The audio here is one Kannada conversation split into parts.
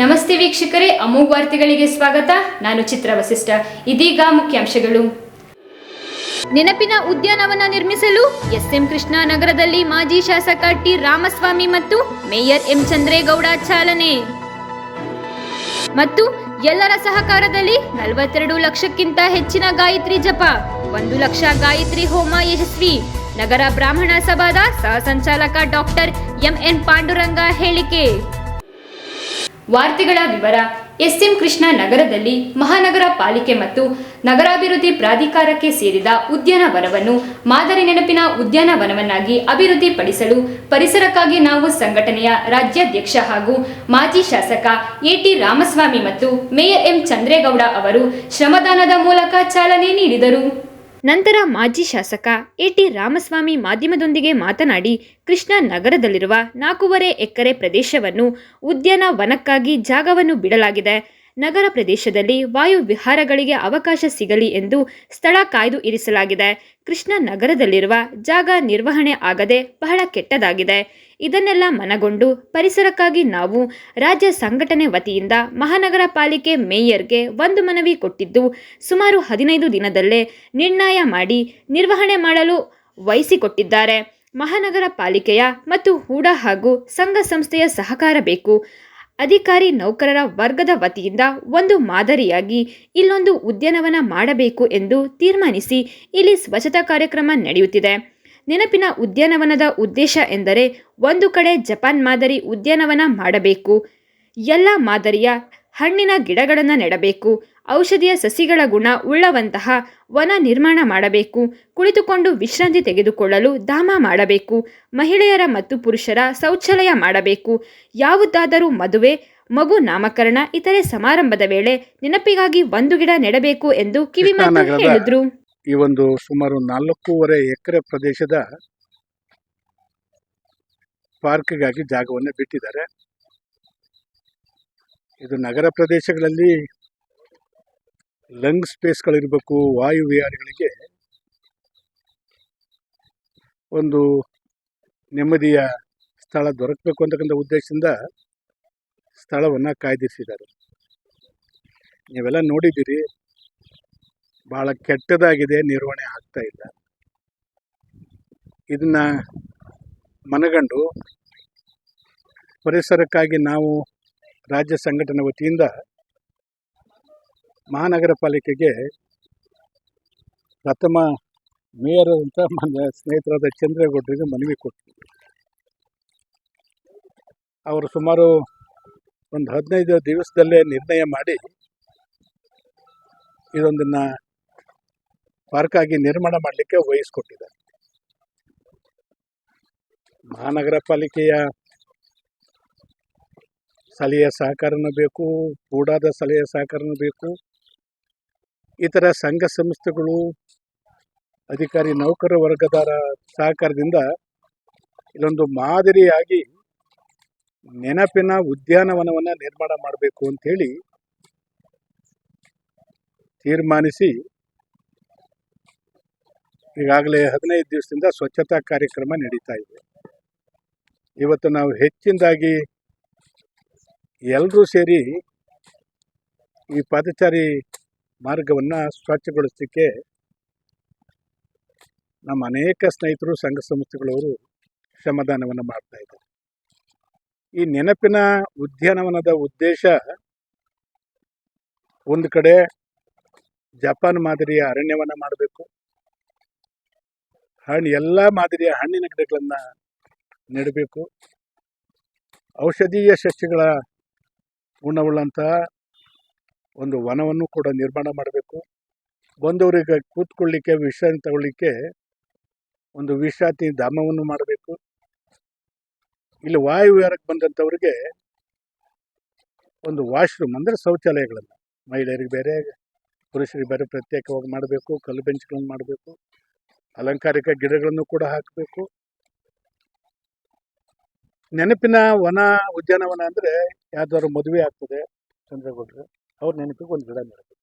ನಮಸ್ತೆ ವೀಕ್ಷಕರೇ, ಅಮೋಘ ವಾರ್ತೆಗಳಿಗೆ ಸ್ವಾಗತ. ನಾನು ಚಿತ್ರ ವಸಿಷ್ಠ. ಇದೀಗ ಮುಖ್ಯಾಂಶಗಳು. ನೆನಪಿನ ಉದ್ಯಾನವನ ನಿರ್ಮಿಸಲು ಎಸ್ಎಂ ಕೃಷ್ಣ ನಗರದಲ್ಲಿ ಮಾಜಿ ಶಾಸಕ ಟಿ ರಾಮಸ್ವಾಮಿ ಮತ್ತು ಮೇಯರ್ ಎಂ ಚಂದ್ರೇಗೌಡ ಚಾಲನೆ. ಮತ್ತು ಎಲ್ಲರ ಸಹಕಾರದಲ್ಲಿ ನಲವತ್ತೆರಡು ಲಕ್ಷಕ್ಕಿಂತ ಹೆಚ್ಚಿನ ಗಾಯತ್ರಿ ಜಪ, ಒಂದು ಲಕ್ಷ ಗಾಯತ್ರಿ ಹೋಮ ಯಶಸ್ವಿ. ನಗರ ಬ್ರಾಹ್ಮಣ ಸಭಾದ ಸಹ ಸಂಚಾಲಕ ಡಾಕ್ಟರ್ ಎಂಎನ್ ಪಾಂಡುರಂಗ ಹೇಳಿಕೆ. ವಾರ್ತೆಗಳ ವಿವರ. ಎಸ್ಎಂ ಕೃಷ್ಣ ನಗರದಲ್ಲಿ ಮಹಾನಗರ ಪಾಲಿಕೆ ಮತ್ತು ನಗರಾಭಿವೃದ್ಧಿ ಪ್ರಾಧಿಕಾರಕ್ಕೆ ಸೇರಿದ ಉದ್ಯಾನವನವನ್ನು ಮಾದರಿ ನೆನಪಿನ ಉದ್ಯಾನವನವನ್ನಾಗಿ ಅಭಿವೃದ್ಧಿಪಡಿಸಲು ಪರಿಸರಕ್ಕಾಗಿ ನಾವು ಸಂಘಟನೆಯ ರಾಜ್ಯಾಧ್ಯಕ್ಷ ಹಾಗೂ ಮಾಜಿ ಶಾಸಕ ಎಟಿ ರಾಮಸ್ವಾಮಿ ಮತ್ತು ಮೇಯರ್ ಎಂ ಚಂದ್ರೇಗೌಡ ಅವರು ಶ್ರಮದಾನದ ಮೂಲಕ ಚಾಲನೆ ನೀಡಿದರು. ನಂತರ ಮಾಜಿ ಶಾಸಕ ಎಟಿ ರಾಮಸ್ವಾಮಿ ಮಾಧ್ಯಮದೊಂದಿಗೆ ಮಾತನಾಡಿ, ಕೃಷ್ಣ ನಗರದಲ್ಲಿರುವ ನಾಲ್ಕೂವರೆ ಎಕರೆ ಪ್ರದೇಶವನ್ನು ಉದ್ಯಾನವನಕ್ಕಾಗಿ ಜಾಗವನ್ನು ಬಿಡಲಾಗಿದೆ. ನಗರ ಪ್ರದೇಶದಲ್ಲಿ ವಾಯು ವಿಹಾರಗಳಿಗೆ ಅವಕಾಶ ಸಿಗಲಿ ಎಂದು ಸ್ಥಳ ಕಾಯ್ದು ಇರಿಸಲಾಗಿದೆ. ಕೃಷ್ಣ ನಗರದಲ್ಲಿರುವ ಜಾಗ ನಿರ್ವಹಣೆ ಆಗದೆ ಬಹಳ ಕೆಟ್ಟದಾಗಿದೆ. ಇದನ್ನೆಲ್ಲ ಮನಗೊಂಡು ಪರಿಸರಕ್ಕಾಗಿ ನಾವು ರಾಜ್ಯ ಸಂಘಟನೆ ವತಿಯಿಂದ ಮಹಾನಗರ ಪಾಲಿಕೆ ಮೇಯರ್ಗೆ ಒಂದು ಮನವಿ ಕೊಟ್ಟಿದ್ದು, ಸುಮಾರು ಹದಿನೈದು ದಿನದಲ್ಲೇ ನಿರ್ಣಯ ಮಾಡಿ ನಿರ್ವಹಣೆ ಮಾಡಲು ವಹಿಸಿಕೊಟ್ಟಿದ್ದಾರೆ. ಮಹಾನಗರ ಪಾಲಿಕೆಯ ಮತ್ತು ಹೂಡ ಹಾಗೂ ಸಂಘ ಸಂಸ್ಥೆಯ ಸಹಕಾರ ಬೇಕು. ಅಧಿಕಾರಿ ನೌಕರರ ವರ್ಗದ ವತಿಯಿಂದ ಒಂದು ಮಾದರಿಯಾಗಿ ಇಲ್ಲೊಂದು ಉದ್ಯಾನವನ ಮಾಡಬೇಕು ಎಂದು ತೀರ್ಮಾನಿಸಿ ಇಲ್ಲಿ ಸ್ವಚ್ಛತಾ ಕಾರ್ಯಕ್ರಮ ನಡೆಯುತ್ತಿದೆ. ನೆನಪಿನ ಉದ್ಯಾನವನದ ಉದ್ದೇಶ ಎಂದರೆ ಒಂದು ಕಡೆ ಜಪಾನ್ ಮಾದರಿ ಉದ್ಯಾನವನ ಮಾಡಬೇಕು. ಎಲ್ಲ ಮಾದರಿಯ ಹಣ್ಣಿನ ಗಿಡಗಳನ್ನು ನೆಡಬೇಕು ಔಷಧಿಯ ಸಸಿಗಳ ಗುಣ ಉಳ್ಳವಂತಹ ವನ ನಿರ್ಮಾಣ ಮಾಡಬೇಕು ಕುಳಿತುಕೊಂಡು ವಿಶ್ರಾಂತಿ ತೆಗೆದುಕೊಳ್ಳಲು ಧಾಮ ಮಾಡಬೇಕು ಮಹಿಳೆಯರ ಮತ್ತು ಪುರುಷರ ಶೌಚಾಲಯ ಮಾಡಬೇಕು ಯಾವುದಾದರೂ ಮದುವೆ ಮಗು ನಾಮಕರಣ ಇತರೆ ಸಮಾರಂಭದ ವೇಳೆ ನೆನಪಿಗಾಗಿ ಒಂದು ಗಿಡ ನೆಡಬೇಕು ಎಂದು ಕಿವಿಮಾತು ಹೇಳಿದ್ರು. ಈ ಒಂದು ಸುಮಾರು ನಾಲ್ಕೂವರೆ ಎಕರೆ ಪ್ರದೇಶದ ಪಾರ್ಕ್ಗಾಗಿ ಜಾಗವನ್ನು ಬಿಟ್ಟಿದ್ದಾರೆ. ಇದು ನಗರ ಪ್ರದೇಶಗಳಲ್ಲಿ ಲಂಗ್ ಸ್ಪೇಸ್ಗಳಿರಬೇಕು, ವಾಯು ವಿಹಾರಿಗಳಿಗೆ ಒಂದು ನೆಮ್ಮದಿಯ ಸ್ಥಳ ದೊರಕಬೇಕು ಅಂತಕ್ಕಂಥ ಉದ್ದೇಶದಿಂದ ಸ್ಥಳವನ್ನು ಕಾಯ್ದಿರಿಸಿದ್ದಾರೆ. ನೀವೆಲ್ಲ ನೋಡಿದ್ದೀರಿ ಭಾಳ ಕೆಟ್ಟದಾಗಿದೆ, ನಿರ್ವಹಣೆ ಆಗ್ತಾ ಇಲ್ಲ. ಇದನ್ನು ಮನಗಂಡು ಪರಿಸರಕ್ಕಾಗಿ ನಾವು ರಾಜ್ಯ ಸಂಘಟನೆ ವತಿಯಿಂದ ಮಹಾನಗರ ಪಾಲಿಕೆಗೆ ಪ್ರಥಮ ಮೇಯರ್ ಅಂತ ಮನ ಸ್ನೇಹಿತರಾದ ಚಂದ್ರೇಗೌಡರಿಗೆ ಮನವಿ ಕೊಟ್ಟರು. ಅವರು ಸುಮಾರು ಒಂದು ಹದಿನೈದು ದಿವಸದಲ್ಲೇ ನಿರ್ಣಯ ಮಾಡಿ ಇದೊಂದನ್ನು ಪಾರ್ಕಾಗಿ ನಿರ್ಮಾಣ ಮಾಡಲಿಕ್ಕೆ ವಹಿಸ್ಕೊಟ್ಟಿದ್ದಾರೆ ಮಹಾನಗರ ಪಾಲಿಕೆಯ ಸಲಹೆಯ ಸಹಕಾರನೂ ಬೇಕು, ಕೂಡಾದ ಸಲಹೆಯ ಸಹಕಾರನೂ ಬೇಕು. ಇತರ ಸಂಘ ಸಂಸ್ಥೆಗಳು, ಅಧಿಕಾರಿ ನೌಕರ ವರ್ಗದವರ ಸಹಕಾರದಿಂದ ಇಲ್ಲೊಂದು ಮಾದರಿಯಾಗಿ ನೆನಪಿನ ಉದ್ಯಾನವನವನ್ನು ನಿರ್ಮಾಣ ಮಾಡಬೇಕು ಅಂಥೇಳಿ ತೀರ್ಮಾನಿಸಿ ಈಗಾಗಲೇ ಹದಿನೈದು ದಿವಸದಿಂದ ಸ್ವಚ್ಛತಾ ಕಾರ್ಯಕ್ರಮ ನಡೀತಾ ಇದೆ. ಇವತ್ತು ನಾವು ಹೆಚ್ಚಿನದಾಗಿ ಎಲ್ಲರೂ ಸೇರಿ ಈ ಪಾದಚಾರಿ ಮಾರ್ಗವನ್ನು ಸ್ವಚ್ಛಗೊಳಿಸಲಿಕ್ಕೆ ನಮ್ಮ ಅನೇಕ ಸ್ನೇಹಿತರು, ಸಂಘ ಸಂಸ್ಥೆಗಳವರು ಶ್ರಮದಾನವನ್ನು ಮಾಡ್ತಾ ಇದ್ದಾರೆ. ಈ ನೆನಪಿನ ಉದ್ಯಾನವನದ ಉದ್ದೇಶ ಒಂದು ಕಡೆ ಜಪಾನ್ ಮಾದರಿಯ ಅರಣ್ಯವನ್ನು ಮಾಡಬೇಕು. ಹಣ್ಣು ಎಲ್ಲ ಮಾದರಿಯ ಹಣ್ಣಿನ ಗಿಡಗಳನ್ನು ನೆಡಬೇಕು. ಔಷಧೀಯ ಸಸ್ಯಗಳ ಗುಣವುಳ್ಳಂತಹ ಒಂದು ವನವನ್ನು ಕೂಡ ನಿರ್ಮಾಣ ಮಾಡಬೇಕು. ಬಂದವರಿಗೆ ಕೂತ್ಕೊಳ್ಳಿಕ್ಕೆ ವಿಶ್ರಾಂತಿ ತಗೊಳ್ಳಿಕ್ಕೆ ಒಂದು ವಿಶ್ರಾಂತಿ ಧಾಮವನ್ನು ಮಾಡಬೇಕು. ಇಲ್ಲಿ ವಾಯುವಿಹಾರಕ್ಕೆ ಬಂದಂಥವ್ರಿಗೆ ಒಂದು ವಾಶ್ರೂಮ್ ಅಂದರೆ ಶೌಚಾಲಯಗಳನ್ನು. ಮಹಿಳೆಯರಿಗೆ ಬೇರೆ, ಪುರುಷರಿಗೆ ಬೇರೆ ಪ್ರತ್ಯೇಕವಾಗಿ ಮಾಡಬೇಕು, ಕಲ್ಲು ಬೆಂಚ್ಗಳನ್ನು ಮಾಡಬೇಕು, ಅಲಂಕಾರಿಕ ಗಿಡಗಳನ್ನು ಕೂಡ ಹಾಕಬೇಕು. ನೆನಪಿನ ವನ ಉದ್ಯಾನವನ ಅಂದರೆ ಯಾವ್ದಾದ್ರು ಮದುವೆ ಆಗ್ತದೆ ಚಂದ್ರಗೌಡರು. ಅವ್ರ ನೆನಪಿಗೆ ಒಂದು ಗಿಡ ನೆಡಬೇಕು.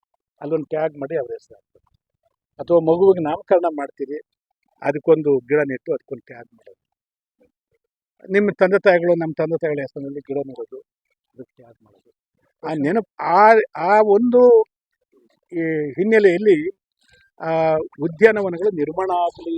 ಅಲ್ಲೊಂದು ಟ್ಯಾಗ್ ಮಾಡಿ ಅವ್ರ ಹೆಸರು ಹಾಕ್ಬೇಕು. ಅಥವಾ ಮಗುವಿಗೆ ನಾಮಕರಣ ಮಾಡ್ತೀರಿ ಅದಕ್ಕೊಂದು ಗಿಡ ನೆಟ್ಟು ಅದಕ್ಕೊಂದು ಟ್ಯಾಗ್ ಮಾಡೋದು. ನಿಮ್ಮ ತಂದೆ ತಾಯಿಗಳು, ನಮ್ಮ ತಂದೆ ತಾಯಿಗಳ ಹೆಸರಿನಲ್ಲಿ ಗಿಡ ನೆಡೋದು ಅದಕ್ಕೆ ಟ್ಯಾಗ್ ಮಾಡೋದು. ಆ ನೆನಪು, ಆ ಆ ಒಂದು ಈ ಹಿನ್ನೆಲೆಯಲ್ಲಿ, ಆ ಉದ್ಯಾನವನಗಳು ನಿರ್ಮಾಣ ಆಗಲಿ,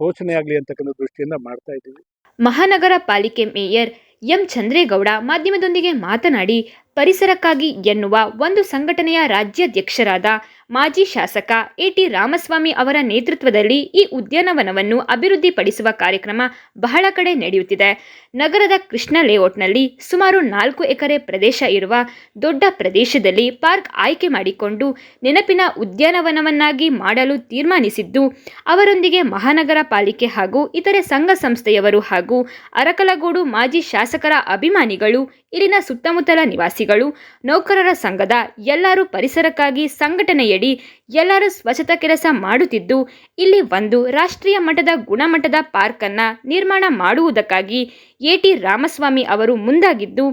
ಪೋಷಣೆ ಆಗಲಿ ಅಂತಕ್ಕಂಥ ದೃಷ್ಟಿಯಿಂದ ಮಾಡ್ತಾ ಇದ್ದೀವಿ. ಮಹಾನಗರ ಪಾಲಿಕೆ ಮೇಯರ್ ಎಂ ಚಂದ್ರೇಗೌಡ ಮಾಧ್ಯಮದೊಂದಿಗೆ ಮಾತನಾಡಿ ಪರಿಸರಕ್ಕಾಗಿ ಎನ್ನುವ ಒಂದು ಸಂಘಟನೆಯ ರಾಜ್ಯಾಧ್ಯಕ್ಷರಾದ ಮಾಜಿ ಶಾಸಕ ಎಟಿ ರಾಮಸ್ವಾಮಿ ಅವರ ನೇತೃತ್ವದಲ್ಲಿ ಈ ಉದ್ಯಾನವನವನ್ನು ಅಭಿವೃದ್ಧಿಪಡಿಸುವ ಕಾರ್ಯಕ್ರಮ ಬಹಳ ಕಡೆ ನಡೆಯುತ್ತಿದೆ. ನಗರದ ಕೃಷ್ಣ ಲೇಔಟ್ನಲ್ಲಿ ಸುಮಾರು ನಾಲ್ಕು ಎಕರೆ ಪ್ರದೇಶ ಇರುವ ದೊಡ್ಡ ಪ್ರದೇಶದಲ್ಲಿ ಪಾರ್ಕ್ ಆಯ್ಕೆ ಮಾಡಿಕೊಂಡು ನೆನಪಿನ ಉದ್ಯಾನವನವನ್ನಾಗಿ ಮಾಡಲು ತೀರ್ಮಾನಿಸಿದ್ದು, ಅವರೊಂದಿಗೆ ಮಹಾನಗರ ಪಾಲಿಕೆ ಹಾಗೂ ಇತರೆ ಸಂಘ ಸಂಸ್ಥೆಯವರು ಹಾಗೂ ಅರಕಲಗೋಡು ಮಾಜಿ ಶಾಸಕರ ಅಭಿಮಾನಿಗಳು ಇಲ್ಲಿನ ಸುತ್ತಮುತ್ತಲ ನಿವಾಸಿಗಳು ನೌಕರರ ಸಂಘದ ಎಲ್ಲರೂ ಪರಿಸರಕ್ಕಾಗಿ ಸಂಘಟನೆಯಡಿ ಎಲ್ಲರೂ ಸ್ವಚ್ಛತಾ ಕೆಲಸ ಮಾಡುತ್ತಿದ್ದು, ಇಲ್ಲಿ ಒಂದು ರಾಷ್ಟ್ರೀಯ ಮಟ್ಟದ ಗುಣಮಟ್ಟದ ಪಾರ್ಕನ್ನ ನಿರ್ಮಾಣ ಮಾಡುವುದಕ್ಕಾಗಿ ಎಟಿ ರಾಮಸ್ವಾಮಿ ಅವರು ಮುಂದಾಗಿದ್ದು,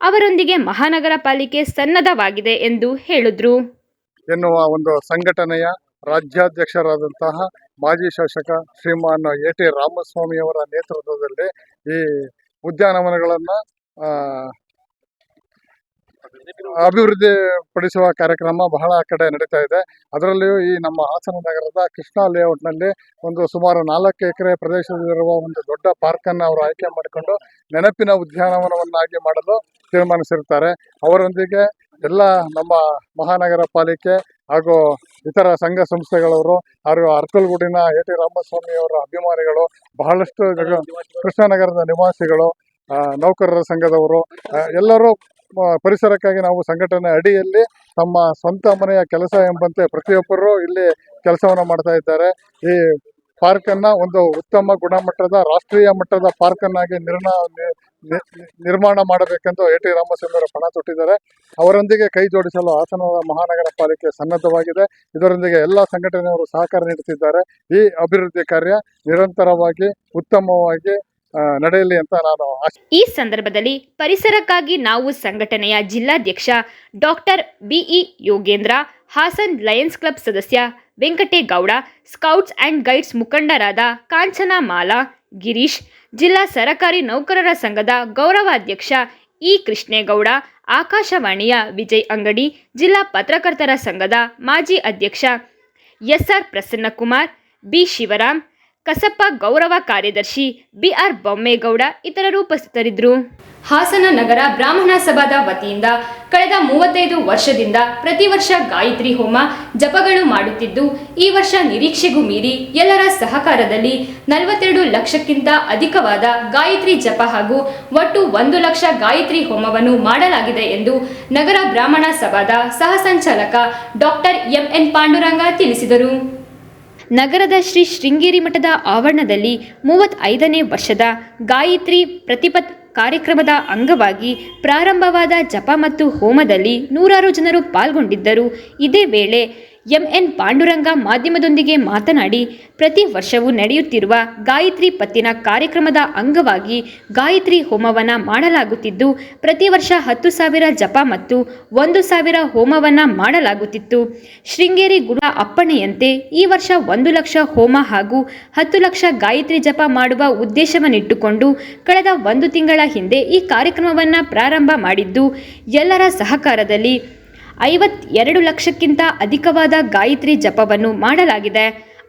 ಅವರೊಂದಿಗೆ ಮಹಾನಗರ ಪಾಲಿಕೆ ಸನ್ನದ್ಧವಾಗಿದೆ ಎಂದು ಹೇಳಿದ್ರು. ಎನ್ನುವ ಒಂದು ಸಂಘಟನೆಯ ರಾಜ್ಯಾಧ್ಯಕ್ಷರಾದಂತಹ ಮಾಜಿ ಶಾಸಕ ಶ್ರೀಮಾನ್ ಎ ಟಿ ರಾಮಸ್ವಾಮಿಯವರ ನೇತೃತ್ವದಲ್ಲಿ ಈ ಉದ್ಯಾನವನಗಳನ್ನು ಅಭಿವೃದ್ಧಿ ಪಡಿಸುವ ಕಾರ್ಯಕ್ರಮ ಬಹಳ ಕಡೆ ನಡೀತಾ ಇದೆ. ಅದರಲ್ಲಿಯೂ ಈ ನಮ್ಮ ಹಾಸನ ನಗರದ ಕೃಷ್ಣಾ ಲೇಔಟ್ನಲ್ಲಿ ಒಂದು ಸುಮಾರು ನಾಲ್ಕು ಎಕರೆ ಪ್ರದೇಶದಲ್ಲಿರುವ ಒಂದು ದೊಡ್ಡ ಪಾರ್ಕನ್ನು ಅವರು ಆಯ್ಕೆ ಮಾಡಿಕೊಂಡು ನೆನಪಿನ ಉದ್ಯಾನವನವನ್ನಾಗಿ ಮಾಡಲು ತೀರ್ಮಾನಿಸಿರುತ್ತಾರೆ. ಅವರೊಂದಿಗೆ ಎಲ್ಲ ನಮ್ಮ ಮಹಾನಗರ ಪಾಲಿಕೆ ಹಾಗೂ ಇತರ ಸಂಘ ಸಂಸ್ಥೆಗಳವರು ಹಾಗೂ ಅರ್ಕಲ್ಗೂಡಿನ ಎ ಟಿ ರಾಮಸ್ವಾಮಿ ಅವರ ಅಭಿಮಾನಿಗಳು, ಬಹಳಷ್ಟು ಕೃಷ್ಣನಗರದ ನಿವಾಸಿಗಳು ನೌಕರರ ಸಂಘದವರು ಎಲ್ಲರೂ ಪರಿಸರಕ್ಕಾಗಿ ನಾವು ಸಂಘಟನೆ ಅಡಿಯಲ್ಲಿ ತಮ್ಮ ಸ್ವಂತ ಮನೆಯ ಕೆಲಸ ಎಂಬಂತೆ ಪ್ರತಿಯೊಬ್ಬರು ಇಲ್ಲಿ ಕೆಲಸವನ್ನು ಮಾಡ್ತಾ ಇದ್ದಾರೆ. ಈ ಪಾರ್ಕನ್ನು ಒಂದು ಉತ್ತಮ ಗುಣಮಟ್ಟದ, ರಾಷ್ಟ್ರೀಯ ಮಟ್ಟದ ನಿ- ನಿ- ನಿರ್ಮಾಣ ಮಾಡಬೇಕೆಂದು ಎ ಟಿ ರಾಮಚಂದ್ರ ಪಣ ತೊಟ್ಟಿದ್ದಾರೆ. ಅವರೊಂದಿಗೆ ಕೈ ಜೋಡಿಸಲು ಹಾಸನ ಮಹಾನಗರ ಪಾಲಿಕೆ ಸನ್ನದ್ಧವಾಗಿದೆ. ಇದರೊಂದಿಗೆ ಎಲ್ಲ ಸಂಘಟನೆಯವರು ಸಹಕಾರ ನೀಡುತ್ತಿದ್ದಾರೆ. ಈ ಅಭಿವೃದ್ಧಿ ಕಾರ್ಯ ನಿರಂತರವಾಗಿ, ಉತ್ತಮವಾಗಿ ನಡೆಯಲಿ ಅಂತ ನಾನು ಈ ಸಂದರ್ಭದಲ್ಲಿ ಪರಿಸರಕ್ಕಾಗಿ ನಾವು ಸಂಘಟನೆಯ ಜಿಲ್ಲಾಧ್ಯಕ್ಷ doctor BE Yogendra, Hassan lions club ಸದಸ್ಯ ವೆಂಕಟೇಗೌಡ, ಸ್ಕೌಟ್ಸ್ ಆ್ಯಂಡ್ ಗೈಡ್ಸ್ ಮುಖಂಡರಾದ ಕಾಂಚನ ಮಾಲಾ ಗಿರೀಶ್, ಜಿಲ್ಲಾ ಸರಕಾರಿ ನೌಕರರ ಸಂಘದ ಗೌರವಾಧ್ಯಕ್ಷ ಇ ಕೃಷ್ಣೇಗೌಡ, ಆಕಾಶವಾಣಿಯ ವಿಜಯ್ ಅಂಗಡಿ, ಜಿಲ್ಲಾ ಪತ್ರಕರ್ತರ ಸಂಘದ ಮಾಜಿ ಅಧ್ಯಕ್ಷ ಎಸ್ಆರ್ ಪ್ರಸನ್ನಕುಮಾರ್, ಬಿ ಶಿವರಾಮ್ ಕಸಪ್ಪ ಗೌರವ ಕಾರ್ಯದರ್ಶಿ ಬಿಆರ್ ಬೊಮ್ಮೇಗೌಡ ಇತರರು ಉಪಸ್ಥಿತರಿದ್ದರು. ಹಾಸನ ನಗರ ಬ್ರಾಹ್ಮಣ ಸಭಾದ ವತಿಯಿಂದ ಕಳೆದ ಮೂವತ್ತೈದು ವರ್ಷದಿಂದ ಪ್ರತಿ ವರ್ಷ ಗಾಯತ್ರಿ ಹೋಮ ಜಪಗಳು ಮಾಡುತ್ತಿದ್ದು, ಈ ವರ್ಷ ನಿರೀಕ್ಷೆಗೂ ಮೀರಿ ಎಲ್ಲರ ಸಹಕಾರದಲ್ಲಿ ನಲವತ್ತೆರಡು ಲಕ್ಷಕ್ಕಿಂತ ಅಧಿಕವಾದ ಗಾಯತ್ರಿ ಜಪ ಹಾಗೂ ಒಟ್ಟು ಒಂದು ಲಕ್ಷ ಗಾಯತ್ರಿ ಹೋಮವನ್ನು ಮಾಡಲಾಗಿದೆ ಎಂದು ನಗರ ಬ್ರಾಹ್ಮಣ ಸಭಾದ ಸಹ ಸಂಚಾಲಕ ಡಾಕ್ಟರ್ ಎಂಎನ್ ಪಾಂಡುರಂಗ ತಿಳಿಸಿದರು. ನಗರದ ಶ್ರೀ ಶೃಂಗೇರಿ ಮಠದ ಆವರಣದಲ್ಲಿ ಮೂವತ್ತೈದನೇ ವರ್ಷದ ಗಾಯತ್ರಿ ಪ್ರತಿಪತ್ ಕಾರ್ಯಕ್ರಮದ ಅಂಗವಾಗಿ ಪ್ರಾರಂಭವಾದ ಜಪ ಮತ್ತು ಹೋಮದಲ್ಲಿ ನೂರಾರು ಜನರು ಪಾಲ್ಗೊಂಡಿದ್ದರು. ಇದೇ ವೇಳೆ ಎಂಎನ್ ಪಾಂಡುರಂಗ ಮಾಧ್ಯಮದೊಂದಿಗೆ ಮಾತನಾಡಿ, ಪ್ರತಿ ವರ್ಷವೂ ನಡೆಯುತ್ತಿರುವ ಗಾಯತ್ರಿ ಪತ್ತಿನ ಕಾರ್ಯಕ್ರಮದ ಅಂಗವಾಗಿ ಗಾಯತ್ರಿ ಹೋಮವನ್ನು ಮಾಡಲಾಗುತ್ತಿದ್ದು, ಪ್ರತಿ ವರ್ಷ ಹತ್ತು ಸಾವಿರ ಜಪ ಮತ್ತು ಒಂದು ಸಾವಿರ ಹೋಮವನ್ನು ಮಾಡಲಾಗುತ್ತಿತ್ತು. ಶೃಂಗೇರಿ ಗುಡ ಅಪ್ಪಣೆಯಂತೆ ಈ ವರ್ಷ ಒಂದು ಲಕ್ಷ ಹೋಮ ಹಾಗೂ ಹತ್ತು ಲಕ್ಷ ಗಾಯತ್ರಿ ಜಪ ಮಾಡುವ ಉದ್ದೇಶವನ್ನಿಟ್ಟುಕೊಂಡು, ಕಳೆದ ಒಂದು ತಿಂಗಳ ಹಿಂದೆ ಈ ಕಾರ್ಯಕ್ರಮವನ್ನು ಪ್ರಾರಂಭ ಮಾಡಿದ್ದು, ಎಲ್ಲರ ಸಹಕಾರದಲ್ಲಿ ಐವತ್ತೆರಡು ಲಕ್ಷಕ್ಕಿಂತ ಅಧಿಕವಾದ ಗಾಯತ್ರಿ ಜಪವನ್ನು ಮಾಡಲಾಗಿದೆ.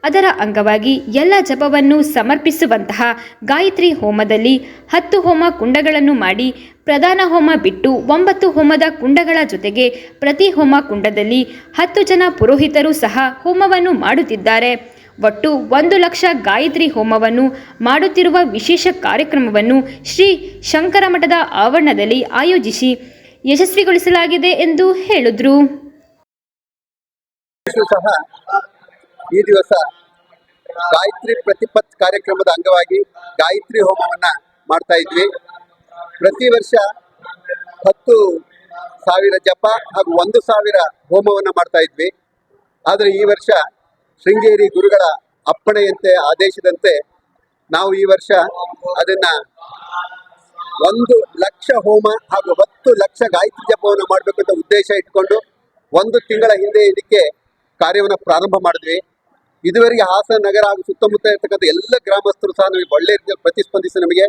ಅದರ ಅಂಗವಾಗಿ ಎಲ್ಲ ಜಪವನ್ನು ಸಮರ್ಪಿಸುವಂತಹ ಗಾಯತ್ರಿ ಹೋಮದಲ್ಲಿ ಹತ್ತು ಹೋಮ ಕುಂಡಗಳನ್ನು ಮಾಡಿ, ಪ್ರಧಾನ ಹೋಮ ಬಿಟ್ಟು ಒಂಬತ್ತು ಹೋಮದ ಕುಂಡಗಳ ಜೊತೆಗೆ ಪ್ರತಿ ಹೋಮ ಕುಂಡದಲ್ಲಿ ಹತ್ತು ಜನ ಪುರೋಹಿತರು ಸಹ ಹೋಮವನ್ನು ಮಾಡುತ್ತಿದ್ದಾರೆ. ಒಟ್ಟು ಒಂದು ಲಕ್ಷ ಗಾಯತ್ರಿ ಹೋಮವನ್ನು ಮಾಡುತ್ತಿರುವ ವಿಶೇಷ ಕಾರ್ಯಕ್ರಮವನ್ನು ಶ್ರೀ ಶಂಕರ ಮಠದ ಆವರಣದಲ್ಲಿ ಆಯೋಜಿಸಿ ಯಶಸ್ವಿಗೊಳಿಸಲಾಗಿದೆ ಎಂದು ಹೇಳಿದ್ರು. ಸಹ ಈ ದಿವಸ ಗಾಯತ್ರಿ ಪ್ರತಿಪತ್ ಕಾರ್ಯಕ್ರಮದ ಅಂಗವಾಗಿ ಗಾಯತ್ರಿ ಹೋಮವನ್ನ ಮಾಡ್ತಾ ಇದ್ವಿ. ಪ್ರತಿ ವರ್ಷ ಹತ್ತು ಸಾವಿರ ಜಪ ಹಾಗೂ ಒಂದು ಸಾವಿರ ಹೋಮವನ್ನ ಮಾಡ್ತಾ ಇದ್ವಿ. ಆದರೆ ಈ ವರ್ಷ ಶೃಂಗೇರಿ ಗುರುಗಳ ಅಪ್ಪಣೆಯಂತೆ, ಆದೇಶದಂತೆ ನಾವು ಈ ವರ್ಷ ಅದನ್ನ ಒಂದು ಲಕ್ಷ ಹೋಮ ಹಾಗೂ ಹತ್ತು ಲಕ್ಷ ಗಾಯತ್ರಿ ಜಪವನ್ನು ಮಾಡಬೇಕು ಅಂತ ಉದ್ದೇಶ ಇಟ್ಕೊಂಡು ಒಂದು ತಿಂಗಳ ಹಿಂದೆ ಇದಕ್ಕೆ ಕಾರ್ಯವನ್ನು ಪ್ರಾರಂಭ ಮಾಡಿದ್ವಿ. ಇದುವರೆಗೆ ಹಾಸನ ನಗರ ಹಾಗೂ ಸುತ್ತಮುತ್ತ ಇರ್ತಕ್ಕಂಥ ಎಲ್ಲ ಗ್ರಾಮಸ್ಥರು ಸಹ ನಮಗೆ ಒಳ್ಳೆ ರೀತಿಯಲ್ಲಿ ಪ್ರತಿಸ್ಪಂದಿಸಿ ನಮಗೆ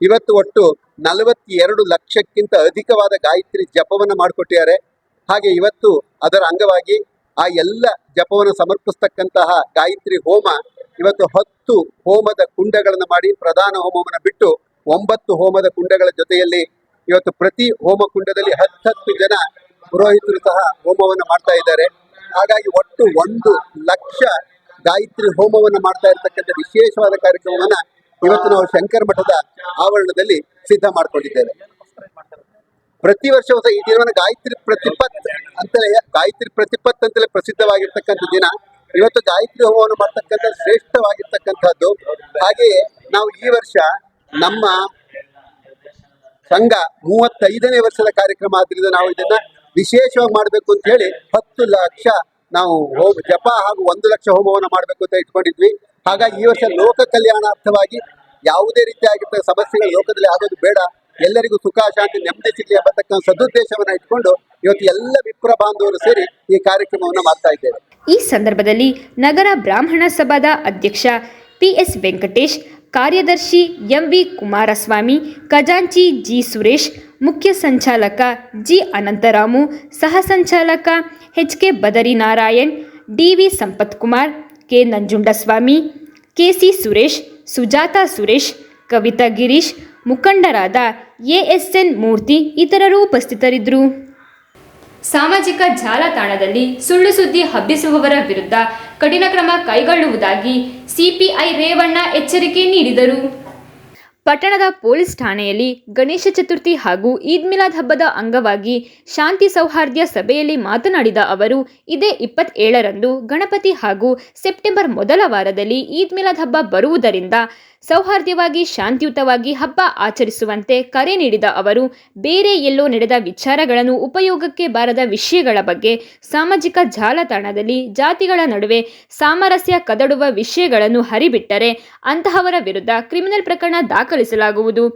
ಇವತ್ತು ಒಟ್ಟು ನಲವತ್ತೆರಡು ಲಕ್ಷಕ್ಕಿಂತ ಅಧಿಕವಾದ ಗಾಯತ್ರಿ ಜಪವನ್ನು ಮಾಡಿಕೊಟ್ಟಿದ್ದಾರೆ. ಹಾಗೆ ಇವತ್ತು ಅದರ ಅಂಗವಾಗಿ ಆ ಎಲ್ಲ ಜಪವನ್ನು ಸಮರ್ಪಿಸ್ತಕ್ಕಂತಹ ಗಾಯತ್ರಿ ಹೋಮ, ಇವತ್ತು ಹತ್ತು ಹೋಮದ ಕುಂಡಗಳನ್ನು ಮಾಡಿ ಪ್ರಧಾನ ಹೋಮವನ್ನು ಬಿಟ್ಟು ಒಂಬತ್ತು ಹೋಮದ ಕುಂಡಗಳ ಜೊತೆಯಲ್ಲಿ ಇವತ್ತು ಪ್ರತಿ ಹೋಮ ಕುಂಡದಲ್ಲಿ ಹತ್ತತ್ತು ಜನ ಪುರೋಹಿತರು ಸಹ ಹೋಮವನ್ನು ಮಾಡ್ತಾ ಇದ್ದಾರೆ. ಹಾಗಾಗಿ ಒಟ್ಟು ಒಂದು ಲಕ್ಷ ಗಾಯತ್ರಿ ಹೋಮವನ್ನು ಮಾಡ್ತಾ ಇರತಕ್ಕಂಥ ವಿಶೇಷವಾದ ಕಾರ್ಯಕ್ರಮವನ್ನ ಇವತ್ತು ನಾವು ಶಂಕರ ಮಠದ ಆವರಣದಲ್ಲಿ ಸಿದ್ಧ ಮಾಡಿಕೊಂಡಿದ್ದೇವೆ. ಪ್ರತಿ ವರ್ಷ ಹೊಸ ಈ ದಿನವನ್ನು ಗಾಯತ್ರಿ ಪ್ರತಿಪತ್ ಅಂತಲೇ, ಗಾಯತ್ರಿ ಪ್ರತಿಪತ್ ಅಂತಲೇ ಪ್ರಸಿದ್ಧವಾಗಿರ್ತಕ್ಕಂಥ ದಿನ. ಇವತ್ತು ಗಾಯತ್ರಿ ಹೋಮವನ್ನು ಮಾಡ್ತಕ್ಕಂಥ ಶ್ರೇಷ್ಠವಾಗಿರ್ತಕ್ಕಂಥದ್ದು. ಹಾಗೆಯೇ ನಾವು ಈ ವರ್ಷ ನಮ್ಮ ಸಂಘ ಮೂವತ್ತೈದನೇ ವರ್ಷದ ಕಾರ್ಯಕ್ರಮ ಆದ್ರಿಂದ ನಾವು ಇದನ್ನ ವಿಶೇಷವಾಗಿ ಮಾಡಬೇಕು ಅಂತ ಹೇಳಿ ಹತ್ತು ಲಕ್ಷ ನಾವು ಹೋಮ ಜಪ ಹಾಗೂ ಒಂದು ಲಕ್ಷ ಹೋಮವನ್ನು ಮಾಡಬೇಕು ಅಂತ ಇಟ್ಕೊಂಡಿದ್ವಿ. ಹಾಗಾಗಿ ಈ ವರ್ಷ ಲೋಕ ಕಲ್ಯಾಣಾರ್ಥವಾಗಿ ಯಾವುದೇ ರೀತಿಯಾಗಿರ್ತಕ್ಕ ಸಮಸ್ಯೆಗಳು ಲೋಕದಲ್ಲಿ ಆಗೋದು ಬೇಡ. ಎಲ್ಲರಿಗೂ ಸುಖ, ಶಾಂತಿ, ನೆಮ್ಮದಿ ಸಿಗಲಿ ಎಂಬತಕ್ಕಂಥ ಸದುದ್ದೇಶವನ್ನ ಇಟ್ಕೊಂಡು ಇವತ್ತು ಎಲ್ಲ ವಿಪ್ರ ಬಾಂಧವರು ಸೇರಿ ಈ ಕಾರ್ಯಕ್ರಮವನ್ನು ಮಾಡ್ತಾ ಇದ್ದೇವೆ. ಈ ಸಂದರ್ಭದಲ್ಲಿ ನಗರ ಬ್ರಾಹ್ಮಣ ಸಭಾದ ಅಧ್ಯಕ್ಷ ಪಿಎಸ್ ವೆಂಕಟೇಶ್ ಕಾರ್ಯದರ್ಶಿ ಎಂವಿ ಕುಮಾರಸ್ವಾಮಿ, ಖಜಾಂಚಿ ಜಿ ಸುರೇಶ್, ಮುಖ್ಯ ಸಂಚಾಲಕ ಜಿ ಅನಂತರಾಮು, ಸಹ ಸಂಚಾಲಕ H K Badarinarayan DV Sampathkumar, K Nanjundaswamy KC Suresh, Sujatha Suresh, Kavitha Girish, ಮುಖಂಡರಾದ ಎಎಸ್ಎನ್ ಮೂರ್ತಿ ಇತರರು ಉಪಸ್ಥಿತರಿದ್ದರು. ಸಾಮಾಜಿಕ ಜಾಲತಾಣದಲ್ಲಿ ಸುಳ್ಳು ಸುದ್ದಿ ಹಬ್ಬಿಸುವವರ ವಿರುದ್ಧ ಕಠಿಣ ಕ್ರಮ ಕೈಗೊಳ್ಳುವುದಾಗಿ ಸಿಪಿಐ ರೇವಣ್ಣ ಎಚ್ಚರಿಕೆ ನೀಡಿದರು. ಪಟ್ಟಣದ ಪೊಲೀಸ್ ಠಾಣೆಯಲ್ಲಿ ಗಣೇಶ ಚತುರ್ಥಿ ಹಾಗೂ ಈದ್ ಮಿಲಾದ್ ಹಬ್ಬದ ಅಂಗವಾಗಿ ಶಾಂತಿ ಸೌಹಾರ್ದ ಸಭೆಯಲ್ಲಿ ಮಾತನಾಡಿದ ಅವರು, ಇದೇ ಇಪ್ಪತ್ತೇಳರಂದು ಗಣಪತಿ ಹಾಗೂ ಸೆಪ್ಟೆಂಬರ್ ಮೊದಲ ವಾರದಲ್ಲಿ ಈದ್ ಮಿಲಾದ್ ಹಬ್ಬ ಬರುವುದರಿಂದ ಸೌಹಾರ್ದವಾಗಿ, ಶಾಂತಿಯುತವಾಗಿ ಹಬ್ಬ ಆಚರಿಸುವಂತೆ ಕರೆ ನೀಡಿದ ಅವರು, ಬೇರೆ ಎಲ್ಲೋ ನಡೆದ ವಿಚಾರಗಳನ್ನು ಉಪಯೋಗಕ್ಕೆ ಬಾರದ ವಿಷಯಗಳ ಬಗ್ಗೆ ಸಾಮಾಜಿಕ ಜಾಲತಾಣದಲ್ಲಿ ಜಾತಿಗಳ ನಡುವೆ ಸಾಮರಸ್ಯ ಕದಡುವ ವಿಷಯಗಳನ್ನು ಹರಿಬಿಟ್ಟರೆ ಅಂತಹವರ ವಿರುದ್ಧ ಕ್ರಿಮಿನಲ್ ಪ್ರಕರಣ ದಾಖಲಿಸಲಾಗುವುದು.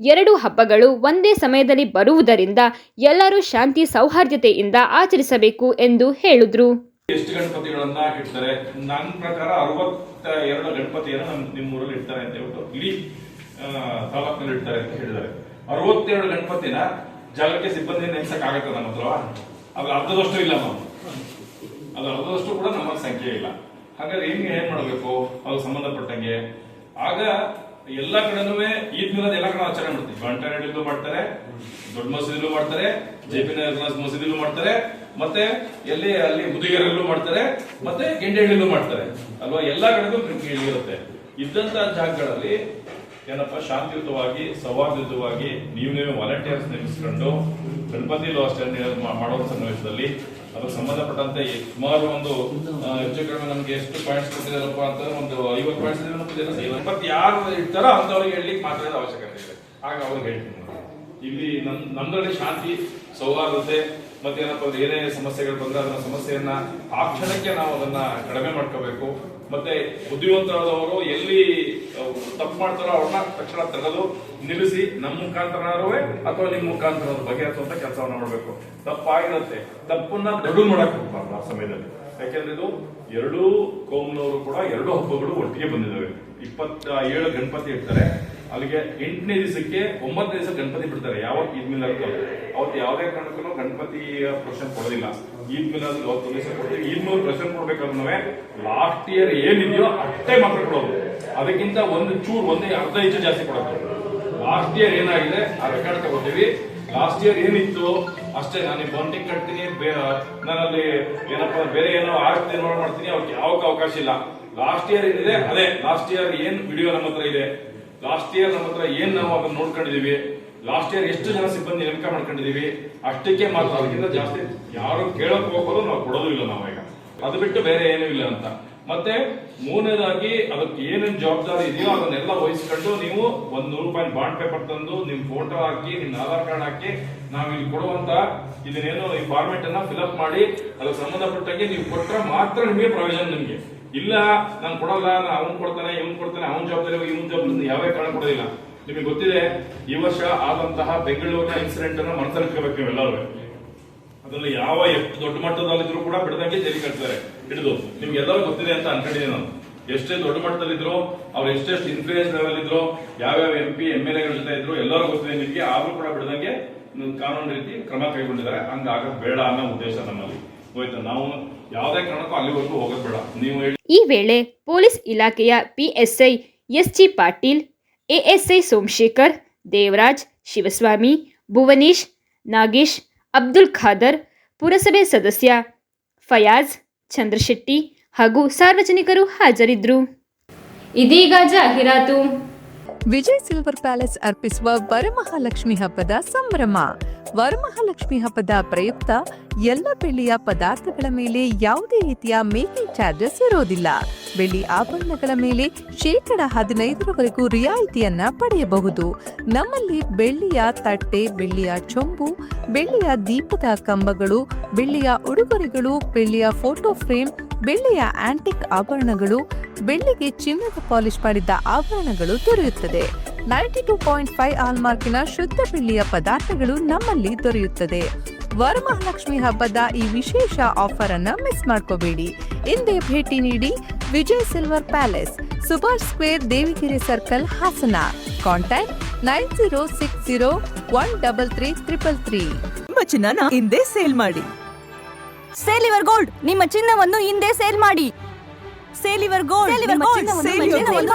ಎರಡು ಹಬ್ಬಗಳು ಒಂದೇ ಸಮಯದಲ್ಲಿ ಬರುವುದರಿಂದ ಎಲ್ಲರೂ ಶಾಂತಿ ಸೌಹಾರ್ದತೆಯಿಂದ ಆಚರಿಸಬೇಕು ಎಂದು ಹೇಳಿದ್ರು. ಎಷ್ಟು ಗಣಪತಿಗಳನ್ನ ಇಡ್ತಾರೆ? ನನ್ನ ಪ್ರಕಾರ ಅರವತ್ತ ಎರಡು ಗಣಪತಿಯನ್ನು ನಮ್ ನಿಮ್ಮ ಊರಲ್ಲಿ ಇಡ್ತಾರೆ ಅಂತ ಹೇಳ್ಬಿಟ್ಟು ಇಡೀ ತಾಲೂಕಿನಲ್ಲಿ ಇಡ್ತಾರೆ ಅಂತ ಹೇಳಿದ್ದಾರೆ. ಅರವತ್ತೆರಡು ಗಣಪತಿನ ಜಾಗಕ್ಕೆ ಸಿಬ್ಬಂದಿ ನೆನ್ಸಕ್ ಆಗತ್ತೆ ನಮ್ಮ ಹತ್ರ? ಅದು ಅರ್ಧದಷ್ಟು ಇಲ್ಲ ನಾವು ಅದು ಅರ್ಧದಷ್ಟು ಕೂಡ ನಮ್ಮ ಸಂಖ್ಯೆ ಇಲ್ಲ. ಹಾಗಾದ್ರೆ ಹೆಂಗೆ ಏನ್ ಮಾಡಬೇಕು? ಅದು ಸಂಬಂಧಪಟ್ಟಂಗೆ. ಆಗ ಎಲ್ಲ ಕಡೆನೂ ಈದ್ ಮಿಲಾದ್ ಎಲ್ಲ ಕಡೆ ಆಚರಣೆ ಮಾಡ್ತೀವಿ. ಬಂಟನಹಳ್ಳಿಲೂ ಮಾಡ್ತಾರೆ, ದೊಡ್ಡ ಮಸೀದಿಲೂ ಮಾಡ್ತಾರೆ, ಜೆ ಪಿ ನಗರ ಮಸೀದಿಲೂ ಮಾಡ್ತಾರೆ ಮತ್ತೆ ಎಲ್ಲಿ ಅಲ್ಲಿ ಮುದಿಗೆರಲ್ಲೂ ಮಾಡ್ತಾರೆ, ಮತ್ತೆ ಗೆಂಡೆಹಳ್ಳಿಲೂ ಮಾಡ್ತಾರೆ. ಅಲ್ವಾ? ಎಲ್ಲಾ ಕಡೆಗೂ ಇರುತ್ತೆ ಇದ್ದಂತ ಜಾಗಗಳಲ್ಲಿ ಏನಪ್ಪ, ಶಾಂತಿಯುತವಾಗಿ, ಸೌಹಾರ್ದಯುತವಾಗಿ ನೀವು ನೀವು ವಾಲಂಟಿಯರ್ಸ್ ನೇಮಿಸ್ಕೊಂಡು ಗಣಪತಿಲೂ ಅಷ್ಟೇ ಮಾಡೋ ಸನ್ನಿವೇಶದಲ್ಲಿ ಅದಕ್ಕೆ ಸಂಬಂಧಪಟ್ಟಂತೆ ಸುಮಾರು ಒಂದು ಹೆಚ್ಚು ಕಡಿಮೆ ನಮ್ಗೆ ಎಷ್ಟು ಪಾಯಿಂಟ್ಸ್ ಕೊಟ್ಟಿದಾರಪ್ಪ ಅಂತ ಒಂದು ಐವತ್ತು ಪಾಯಿಂಟ್ಸ್ ಇಪ್ಪತ್ತು ಯಾರು ಇರ್ತಾರೋ ಅಂತವ್ರಿಗೆ ಹೇಳಲಿಕ್ಕೆ ಮಾತಾಡೋದು ಅವಶ್ಯಕತೆ ಇದೆ. ಆಗ ಅವ್ರಿಗೆ ಹೇಳ್ತೀನಿ. ಇಲ್ಲಿ ನಮ್ ನಮ್ದ್ರಲ್ಲಿ ಶಾಂತಿ, ಸೌಹಾರ್ದತೆ ಮತ್ತೇನಪ್ಪ ಅಂದ್ರೆ ಏನೇ ಸಮಸ್ಯೆಗಳು ಬಂದ್ರೆ ಅದನ್ನ ಸಮಸ್ಯೆಯನ್ನ ಆ ಕ್ಷಣಕ್ಕೆ ನಾವು ಅದನ್ನ ಕಡಿಮೆ ಮಾಡ್ಕೋಬೇಕು. ಮತ್ತೆ ಬುದ್ಧಿವಂತರಾದವರು ಎಲ್ಲಿ ತಪ್ಪು ಮಾಡ್ತಾರೋ ಅವ್ರನ್ನ ತಕ್ಷಣ ತೆಗೆದು ನಿಲ್ಲಿಸಿ ನಮ್ಮ ಮುಖಾಂತರವೇ ಅಥವಾ ನಿಮ್ಮ ಮುಖಾಂತರ ಬಗೆಹರಿಸುವಂತ ಕೆಲಸವನ್ನ ಮಾಡಬೇಕು. ತಪ್ಪಾಗಿರುತ್ತೆ. ತಪ್ಪನ್ನ ದೊಡ್ಡ ಮಾಡಕ್ ಹೋಗ್ಬಾರ್ದು ಆ ಸಮಯದಲ್ಲಿ. ಯಾಕೆಂದ್ರೆ ಇದು ಎರಡೂ ಕೋಮ್ನವರು ಕೂಡ ಎರಡು ಹಬ್ಬಗಳು ಒಟ್ಟಿಗೆ ಬಂದಿದ್ದಾವೆ. ಇಪ್ಪತ್ತ ಏಳು ಗಣಪತಿ ಇರ್ತಾರೆ ಅಲ್ಲಿಗೆ ಎಂಟನೇ ದಿವಸಕ್ಕೆ ಒಂಬತ್ತನೇ ದಿವಸ ಗಣಪತಿ ಬಿಡ್ತಾರೆ. ಯಾವತ್ತು ಈದ್ ಮಿಲಾದ್ ಅವತ್ತು ಯಾವುದೇ ಕಾರಣಕ್ಕೂ ಗಣಪತಿಯ ಪ್ರಶ್ನೆ ಕೊಡೋದಿಲ್ಲ. ಈದ್ ಮಿಲಾದ್ ಅವತ್ತು ದಿವಸ ಕೊಡ್ತೀವಿ. ಈದ್ ಮೂರು ಪ್ರಶ್ನೆ ಕೊಡ್ಬೇಕಾದ್ರೆ ಲಾಸ್ಟ್ ಇಯರ್ ಏನಿದೆಯೋ ಅಷ್ಟೇ ಮಾತ್ರ ಕೊಡೋದು. ಅದಕ್ಕಿಂತ ಒಂದು ಚೂರು, ಒಂದೇ ಅರ್ಧ ಇಂಚು ಜಾಸ್ತಿ ಕೊಡೋದು. ಲಾಸ್ಟ್ ಇಯರ್ ಏನಾಗಿದೆ? ಆ ರೆಕಾರ್ಡ್ ತಗೋತೀವಿ. ಲಾಸ್ಟ್ ಇಯರ್ ಏನಿತ್ತು? ಅಷ್ಟೇ, ನಾನು ಬೌಂಟಿಂಗ್ ಕಟ್ತೀನಿ. ನಾನಲ್ಲಿ ಏನಪ್ಪ ಬೇರೆ ಏನೋ ಆರ್ಟ್ ನಿರ್ಮಾಣ ಮಾಡ್ತೀನಿ ಅವ್ರಿಗೆ ಯಾವಕ್ಕೆ ಅವಕಾಶ ಇಲ್ಲ. ಲಾಸ್ಟ್ ಇಯರ್ ಏನಿದೆ? ಅದೇ ಲಾಸ್ಟ್ ಇಯರ್ ಏನ್ ವಿಡಿಯೋ ನಮ್ಮ ಹತ್ರ ಇದೆ? ಲಾಸ್ಟ್ ಇಯರ್ ನಮ್ಮ ಹತ್ರ ಏನ್ ನಾವು ಅದನ್ನ ನೋಡ್ಕೊಂಡಿದೀವಿ? ಲಾಸ್ಟ್ ಇಯರ್ ಎಷ್ಟು ಜನ ಸಿಬ್ಬಂದಿ ನೇಮಕ ಮಾಡ್ಕೊಂಡಿದೀವಿ? ಅಷ್ಟಕ್ಕೆ ಮಾತ್ರ ಅದಕ್ಕಿಂತ ಜಾಸ್ತಿ ಯಾರು ಕೇಳಕ್ ಹೋಗೋದು ನಾವು ಕೊಡೋದು ಇಲ್ಲ ನಾವೀಗ ಅದು ಬಿಟ್ಟು ಬೇರೆ ಏನೂ ಇಲ್ಲ ಅಂತ. ಮತ್ತೆ ಮೂರನೇದಾಗಿ ಅದಕ್ಕೆ ಏನೇನು ಜವಾಬ್ದಾರಿ ಇದೆಯೋ ಅದನ್ನೆಲ್ಲ ವಹಿಸ್ಕೊಂಡು ನೀವು ಒಂದ್ ನೂರು ರೂಪಾಯಿ ಬಾಂಡ್ ಪೇಪರ್ ತಂದು ನಿಮ್ ಫೋಟೋ ಹಾಕಿ, ನಿಮ್ ಆಧಾರ್ ಕಾರ್ಡ್ ಹಾಕಿ ನಾವ್ ಇಲ್ಲಿ ಕೊಡುವಂತ ಇದನ್ನೇನು ಈ ಫಾರ್ಮೆಟ್ ಅನ್ನ ಫಿಲ್ಅಪ್ ಮಾಡಿ, ಅದಕ್ಕೆ ಸಂಬಂಧಪಟ್ಟಂಗೆ ನೀವು ಕೊಟ್ಟರೆ ಮಾತ್ರ ನಿಮಗೆ ಪ್ರಯೋಜನ ನಿಮ್ಗೆ. ಇಲ್ಲ, ನಾನು ಕೊಡಲ್ಲ, ನಾನು ಅವನು ಕೊಡ್ತಾನೆ, ಇವನು ಕೊಡ್ತಾನೆ, ಅವನ ಜವಾಬ್ದಾರಿ ಇವ್ನ ಜವಾಬ್ದಾರಿ ಯಾವೇ ಕಾರಣ ಕೊಡೋದಿಲ್ಲ ನಿಮಗೆ ಗೊತ್ತಿದೆ, ಈ ವರ್ಷ ಆದಂತಹ ಬೆಂಗಳೂರಿನ ಇನ್ಸಿಡೆಂಟ್ ಅನ್ನ ಮನಸ್ಸಲ್ಲಿಟ್ಕೋಬೇಕು ಎಲ್ಲರೂ. ಅದ್ರಲ್ಲಿ ಯಾವ ಎಷ್ಟು ದೊಡ್ಡ ಮಟ್ಟದಲ್ಲಿದ್ರು ಕೂಡ ಬಿಡದಂಗೆ ಜೈಲಿ ಕಟ್ತಾರೆ. ಹಿಡಿದು, ನಿಮ್ಗೆ ಎಲ್ಲರೂ ಗೊತ್ತಿದೆ ಅಂತ ಅನ್ಕೊಂಡಿದ್ದೀನಿ ನಾನು. ಎಷ್ಟೇ ದೊಡ್ಡ ಮಟ್ಟದಲ್ಲಿದ್ರು, ಅವ್ರು ಎಷ್ಟೆಷ್ಟು ಇನ್ಫ್ಲೂಯೆನ್ಸ್ ಲೆವೆಲ್ ಇದ್ರು, ಯಾವ್ಯಾವ ಎಂ ಪಿ ಎಂ ಎಲ್ ಎಗಳ ಜೊತೆ ಇದ್ರು, ಎಲ್ಲರೂ ಗೊತ್ತಿದೆ ನಿಮಗೆ, ಆದ್ರೂ ಕೂಡ ಬಿಡದಂಗೆ ಕಾನೂನು ರೀತಿ ಕ್ರಮ ಕೈಗೊಂಡಿದ್ದಾರೆ. ಹಂಗಾಗ ಬೇಡ ಅನ್ನೋ ಉದ್ದೇಶ ನಮ್ಮಲ್ಲಿ. ಹೋಯ್ತು, ನಾವು ಯಾವುದೇ ಕಾರಣಕ್ಕೂ ಅಲ್ಲಿವರೆಗೂ ಹೋಗೋದು ಬೇಡ. ನೀವು ಹೇಳಿ. ಈ ವೇಳೆ ಪೊಲೀಸ್ ಇಲಾಖೆಯ PSI SG Patil ASI Somashekar Devaraj Shivaswamy Bhuvanesh Nagesh Abdul Khader ಪುರಸಭೆ ಸದಸ್ಯ ಫಯಾಜ್ ಚಂದ್ರಶೆಟ್ಟಿ ಹಾಗೂ ಸಾರ್ವಜನಿಕರು ಹಾಜರಿದ್ದರು ಇದೀಗ ಜಾಹೀರಾತು. ವಿಜಯ್ ಸಿಲ್ವರ್ ಪ್ಯಾಲೇಸ್ ಅರ್ಪಿಸುವ ವರಮಹಾಲಕ್ಷ್ಮಿ ಹಬ್ಬದ ಸಂಭ್ರಮ. ವರಮಹಾಲಕ್ಷ್ಮಿ ಹಬ್ಬದ ಪ್ರಯುಕ್ತ ಎಲ್ಲ ಬೆಳ್ಳಿಯ ಪದಾರ್ಥಗಳ ಮೇಲೆ ಯಾವುದೇ ರೀತಿಯ ಮೇಕಿಂಗ್ ಚಾರ್ಜಸ್ ಇರೋದಿಲ್ಲ ಬೆಳ್ಳಿ ಆಭರಣಗಳ ಮೇಲೆ ಶೇಕಡ ಹದಿನೈದರವರೆಗೂ ರಿಯಾಯಿತಿಯನ್ನ ಪಡೆಯಬಹುದು. ನಮ್ಮಲ್ಲಿ ಬೆಳ್ಳಿಯ ತಟ್ಟೆ, ಬೆಳ್ಳಿಯ ಚೊಂಬು, ಬೆಳ್ಳಿಯ ದೀಪದ ಕಂಬಗಳು, ಬೆಳ್ಳಿಯ ಉಡುಗೊರೆಗಳು, ಬೆಳ್ಳಿಯ ಫೋಟೋ ಫ್ರೇಮ್, ಬೆಳ್ಳಿಯ ಆಂಟಿಕ್ ಆಭರಣಗಳು, ಬೆಳ್ಳಿಗೆ ಚಿನ್ನದ ಪಾಲಿಶ್ ಮಾಡಿದ ಆಭರಣಗಳು ದೊರೆಯುತ್ತದೆ. ನೈಂಟಿ ಟೂ ಪಾಯಿಂಟ್ ಫೈವ್ ಆಲ್ಮಾರ್ಕಿನ ಶುದ್ಧ ಬೆಳ್ಳಿಯ ಪದಾರ್ಥಗಳು ನಮ್ಮಲ್ಲಿ ದೊರೆಯುತ್ತದೆ. ವರಮಹಾಲಕ್ಷ್ಮಿ ಹಬ್ಬದ ಈ ವಿಶೇಷ ಆಫರ್ ಅನ್ನ ಮಿಸ್ ಮಾಡ್ಕೋಬೇಡಿ. ಹಿಂದೆ ಭೇಟಿ ನೀಡಿ Vijay silver palace Subhash square Devigere circle Hassan. Contact nine zero six zero one double three triple three. ನಿಮ್ಮ ಚಿನ್ನನ ಹಿಂದೆ ಸೇಲ್ ಮಾಡಿ. ಸೇಲಿವರ್ ಗೋಲ್ಡ್ ನಿಮ್ಮ ಚಿನ್ನವನ್ನು ಹಿಂದೆ ಸೇಲ್ ಮಾಡಿ. ಇವರ್ ಗೋಲ್ಡ್ ನಿಮ್ಮ ಚಿನ್ನವನ್ನು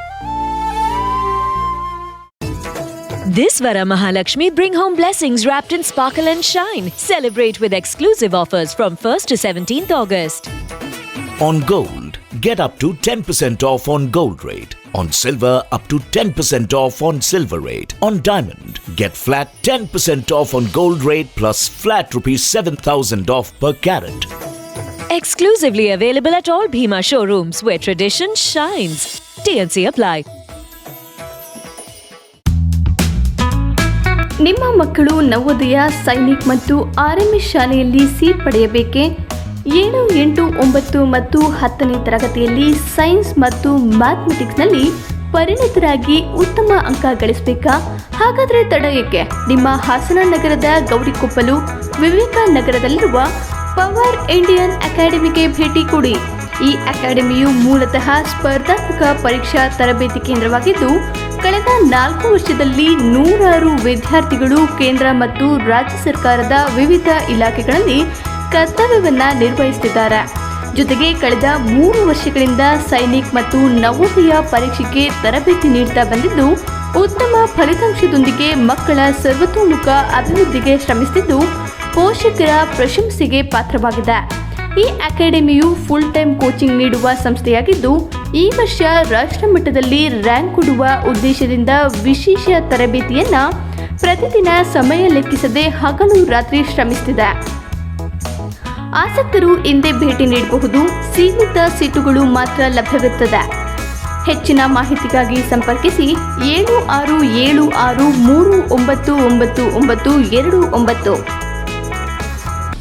This Vara Mahalakshmi bring home blessings wrapped in sparkle and shine. Celebrate with exclusive offers from 1st to 17th August. On gold, get up to 10% off on gold rate. On silver, up to 10% off on silver rate. On diamond, get flat 10% off on gold rate plus flat rupees 7000 off per carat. Exclusively available at all Bhima showrooms where tradition shines. TNC apply. ನಿಮ್ಮ ಮಕ್ಕಳು ನವೋದಯ, ಸೈನಿಕ್ ಮತ್ತು ಆರ್ಎಂಎಸ್ ಶಾಲೆಯಲ್ಲಿ ಸೀಟ್ ಪಡೆಯಬೇಕೆ? ಏಳು ಎಂಟು ಒಂಬತ್ತು ಮತ್ತು ಹತ್ತನೇ ತರಗತಿಯಲ್ಲಿ ಸೈನ್ಸ್ ಮತ್ತು ಮ್ಯಾಥಮೆಟಿಕ್ಸ್ನಲ್ಲಿ ಪರಿಣಿತರಾಗಿ ಉತ್ತಮ ಅಂಕ ಗಳಿಸಬೇಕಾ? ಹಾಗಾದರೆ ತಡ ಏಕೆ? ನಿಮ್ಮ ಹಾಸನ ನಗರದ ಗೌರಿಕೊಪ್ಪಲು ವಿವೇಕಾನಗರದಲ್ಲಿರುವ ಪವರ್ ಇಂಡಿಯನ್ ಅಕಾಡೆಮಿಗೆ ಭೇಟಿ ಕೊಡಿ. ಈ ಅಕಾಡೆಮಿಯು ಮೂಲತಃ ಸ್ಪರ್ಧಾತ್ಮಕ ಪರೀಕ್ಷಾ ತರಬೇತಿ ಕೇಂದ್ರವಾಗಿದ್ದು ಕಳೆದ ನಾಲ್ಕು ವರ್ಷದಲ್ಲಿ ನೂರಾರು ವಿದ್ಯಾರ್ಥಿಗಳು ಕೇಂದ್ರ ಮತ್ತು ರಾಜ್ಯ ಸರ್ಕಾರದ ವಿವಿಧ ಇಲಾಖೆಗಳಲ್ಲಿ ಕರ್ತವ್ಯವನ್ನು ನಿರ್ವಹಿಸುತ್ತಿದ್ದಾರೆ ಜೊತೆಗೆ ಕಳೆದ ಮೂರು ವರ್ಷಗಳಿಂದ ಸೈನಿಕ್ ಮತ್ತು ನವೋದಯ ಪರೀಕ್ಷೆಗೆ ತರಬೇತಿ ನೀಡುತ್ತಾ ಬಂದಿದ್ದು, ಉತ್ತಮ ಫಲಿತಾಂಶದೊಂದಿಗೆ ಮಕ್ಕಳ ಸರ್ವತೋಮುಖ ಅಭಿವೃದ್ಧಿಗೆ ಶ್ರಮಿಸುತ್ತಿದ್ದು ಪೋಷಕರ ಪ್ರಶಂಸೆಗೆ ಪಾತ್ರವಾಗಿದೆ. ಈ ಅಕಾಡೆಮಿಯು ಫುಲ್ ಟೈಮ್ ಕೋಚಿಂಗ್ ನೀಡುವ ಸಂಸ್ಥೆಯಾಗಿದ್ದು, ಈ ವರ್ಷ ರಾಷ್ಟ್ರ ಮಟ್ಟದಲ್ಲಿ ರ್ಯಾಂಕ್ ಕೊಡುವ ಉದ್ದೇಶದಿಂದ ವಿಶೇಷ ತರಬೇತಿಯನ್ನ ಪ್ರತಿದಿನ ಸಮಯ ಲೆಕ್ಕಿಸದೆ ಹಗಲು ರಾತ್ರಿ ಶ್ರಮಿಸುತ್ತಿದೆ ಆಸಕ್ತರು ಹಿಂದೆ ಭೇಟಿ ನೀಡಬಹುದು. ಸೀಮಿತ ಸೀಟುಗಳು ಮಾತ್ರ ಲಭ್ಯವಿರುತ್ತದೆ. ಹೆಚ್ಚಿನ ಮಾಹಿತಿಗಾಗಿ ಸಂಪರ್ಕಿಸಿ ಏಳು ಆರು ಏಳು ಆರು ಮೂರು ಒಂಬತ್ತು ಒಂಬತ್ತು ಒಂಬತ್ತು ಎರಡು ಒಂಬತ್ತು.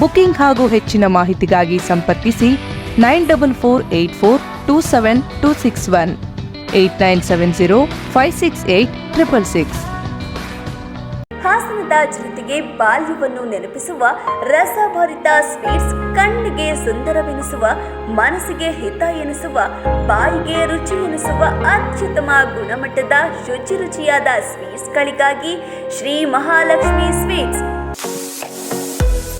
ಬುಕಿಂಗ್ ಹಾಗೂ ಹೆಚ್ಚಿನ ಮಾಹಿತಿಗಾಗಿ ಸಂಪರ್ಕಿಸಿ nine double four eight four two seven two six one, eight nine seven zero five six eight triple six. ಹಾಸನದ ಜನತೆಗೆ ಬಾಲ್ಯವನ್ನು ನೆನಪಿಸುವ ರಸಭರಿತ ಸ್ವೀಟ್ಸ್ ಕಣ್ಣಿಗೆ ಸುಂದರವೆನಿಸುವ, ಮನಸ್ಸಿಗೆ ಹಿತ ಎನಿಸುವ, ಬಾಯಿಗೆ ರುಚಿ ಎನಿಸುವ ಅತ್ಯುತ್ತಮ ಗುಣಮಟ್ಟದ ಶುಚಿ ರುಚಿಯಾದ ಸ್ವೀಟ್ಸ್ಗಳಿಗಾಗಿ Shri Mahalakshmi sweets.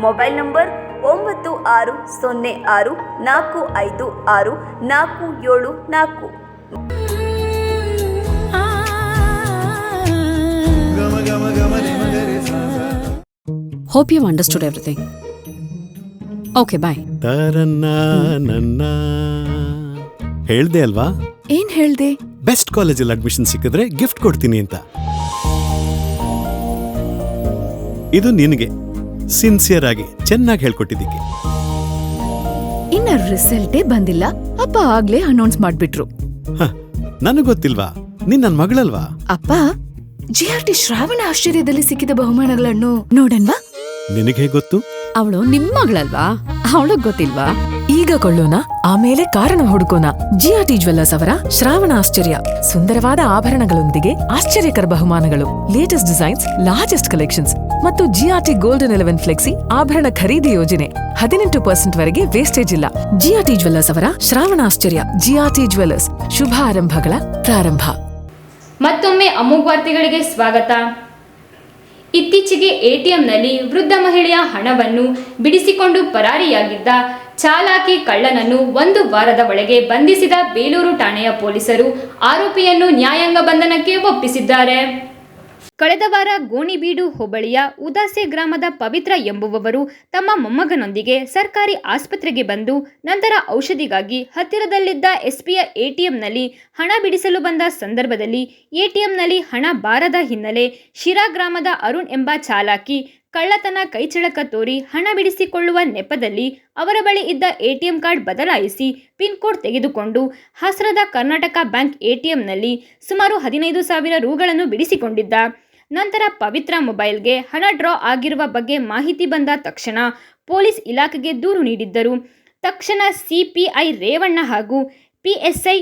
Mobile number ಒಂಬತ್ತು ಆರು ಸೊನ್ನೆ ಆರು ನಾಲ್ಕು ಐದು ಆರು ನಾಲ್ಕು ಏಳು ನಾಲ್ಕು. Hope you've understood everything. Okay bye ತರನ್ನ ನನ್ನ. ಹೇಳ್ದೆ ಅಲ್ವಾ? ಏನ್ ಹೇಳ್ದೆ? ಬೆಸ್ಟ್ ಕಾಲೇಜಲ್ಲಿ ಅಡ್ಮಿಷನ್ ಸಿಕ್ಕಿದ್ರೆ ಗಿಫ್ಟ್ ಕೊಡ್ತೀನಿ ಅಂತ. ಇದು ನಿನಗೆ. ಸಿನ್ಸಿಯರ್ ಆಗಿ ಚೆನ್ನಾಗಿ ಹೇಳ್ಕೊಟ್ಟಿದ್ದಕ್ಕೆ. ಇನ್ನ ರಿಸಲ್ಟೇ ಬಂದಿಲ್ಲ. ಅಪ್ಪ ಆಗ್ಲೇ ಅನೌನ್ಸ್ ಮಾಡ್ಬಿಟ್ರು. ನನಗ್ ಗೊತ್ತಿಲ್ವಾ? ನೀನ್ ನನ್ ಮಗಳಲ್ವಾ? ಅಪ್ಪ ಜಿ ಆರ್ ಟಿ ಶ್ರಾವಣ ಆಶ್ಚರ್ಯದಲ್ಲಿ ಸಿಕ್ಕಿದ ಬಹುಮಾನಗಳನ್ನು ನೋಡನ್ವಾ? ನಿನಗೆ ಗೊತ್ತು? ಅವಳು ನಿಮ್ ಮಗಳಲ್ವಾ? ಅವಳಗ್ ಗೊತ್ತಿಲ್ವಾ? ಈಗ ಕೊಳ್ಳೋಣ, ಆಮೇಲೆ ಕಾರಣ ಹುಡುಕೋಣ. ಜಿಆರ್ಟಿ ಜ್ವೆಲ್ಲರ್ಸ್ ಅವರ ಶ್ರಾವಣ ಆಶ್ಚರ್ಯ. ಸುಂದರವಾದ ಆಭರಣಗಳೊಂದಿಗೆ ಆಶ್ಚರ್ಯಕರ ಬಹುಮಾನಗಳು. ಲೇಟೆಸ್ಟ್ ಡಿಸೈನ್ಸ್ ಲಾರ್ಜೆಸ್ಟ್ ಕಲೆಕ್ಷನ್ಸ್ ಮತ್ತು ಜಿಆರ್ಟಿ ಗೋಲ್ಡನ್ ಎಲೆವೆನ್ ಫ್ಲೆಕ್ಸಿ ಆಭರಣ ಖರೀದಿ ಯೋಜನೆ. ಹದಿನೆಂಟು ಪರ್ಸೆಂಟ್ ವರೆಗೆ ವೇಸ್ಟೇಜ್ ಇಲ್ಲ. ಜಿಆರ್ಟಿ ಜ್ವೆಲ್ಲರ್ಸ್ ಅವರ ಶ್ರಾವಣ ಆಶ್ಚರ್ಯ. ಜಿಆರ್ಟಿ ಜ್ವೆಲ್ಲರ್ಸ್ ಶುಭ ಆರಂಭಗಳ ಪ್ರಾರಂಭ. ಮತ್ತೊಮ್ಮೆ ಅಮೋಘ ವಾರ್ತೆಗಳಿಗೆ ಸ್ವಾಗತ. ಇತ್ತೀಚೆಗೆ ಎಟಿಎಂನಲ್ಲಿ ವೃದ್ಧ ಮಹಿಳೆಯ ಹಣವನ್ನು ಬಿಡಿಸಿಕೊಂಡು ಪರಾರಿಯಾಗಿದ್ದ ಚಾಲಾಕಿ ಕಳ್ಳನನ್ನು ಒಂದು ವಾರದ ಒಳಗೆ ಬಂಧಿಸಿದ ಬೇಲೂರು ಠಾಣೆಯ ಪೊಲೀಸರು ಆರೋಪಿಯನ್ನು ನ್ಯಾಯಾಂಗ ಬಂಧನಕ್ಕೆ ಒಪ್ಪಿಸಿದ್ದಾರೆ. ಕಳೆದ ವಾರ ಗೋಣಿಬೀಡು ಹೋಬಳಿಯ ಉದಾಸೆ ಗ್ರಾಮದ ಪವಿತ್ರ ಎಂಬುವವರು ತಮ್ಮ ಮೊಮ್ಮಗನೊಂದಿಗೆ ಸರ್ಕಾರಿ ಆಸ್ಪತ್ರೆಗೆ ಬಂದು ನಂತರ ಔಷಧಿಗಾಗಿ ಹತ್ತಿರದಲ್ಲಿದ್ದ ಎಸ್ಪಿಯ ಎಟಿಎಂನಲ್ಲಿ ಹಣ ಬಿಡಿಸಲು ಬಂದ ಸಂದರ್ಭದಲ್ಲಿ ಎಟಿಎಂನಲ್ಲಿ ಹಣ ಬಾರದ ಹಿನ್ನೆಲೆ ಶಿರಾ ಗ್ರಾಮದ ಅರುಣ್ ಎಂಬ ಚಾಲಾಕಿ ಕಳ್ಳತನ ಕೈಚಳಕ ತೋರಿ ಹಣ ಬಿಡಿಸಿಕೊಳ್ಳುವ ನೆಪದಲ್ಲಿ ಅವರ ಬಳಿ ಇದ್ದ ಎಟಿಎಂ ಕಾರ್ಡ್ ಬದಲಾಯಿಸಿ ಪಿನ್ ಕೋಡ್ ತೆಗೆದುಕೊಂಡು ಹಸ್ರದ ಕರ್ನಾಟಕ ಬ್ಯಾಂಕ್ ಎಟಿಎಂನಲ್ಲಿ ಸುಮಾರು ಹದಿನೈದು ಸಾವಿರ ರೂಗಳನ್ನು ಬಿಡಿಸಿಕೊಂಡಿದ್ದ. ನಂತರ ಪವಿತ್ರ ಮೊಬೈಲ್ಗೆ ಹಣ ಡ್ರಾ ಆಗಿರುವ ಬಗ್ಗೆ ಮಾಹಿತಿ ಬಂದ ತಕ್ಷಣ ಪೊಲೀಸ್ ಇಲಾಖೆಗೆ ದೂರು ನೀಡಿದ್ದರು. ತಕ್ಷಣ ಸಿಪಿಐ ರೇವಣ್ಣ ಹಾಗೂ ಪಿಎಸ್ಐ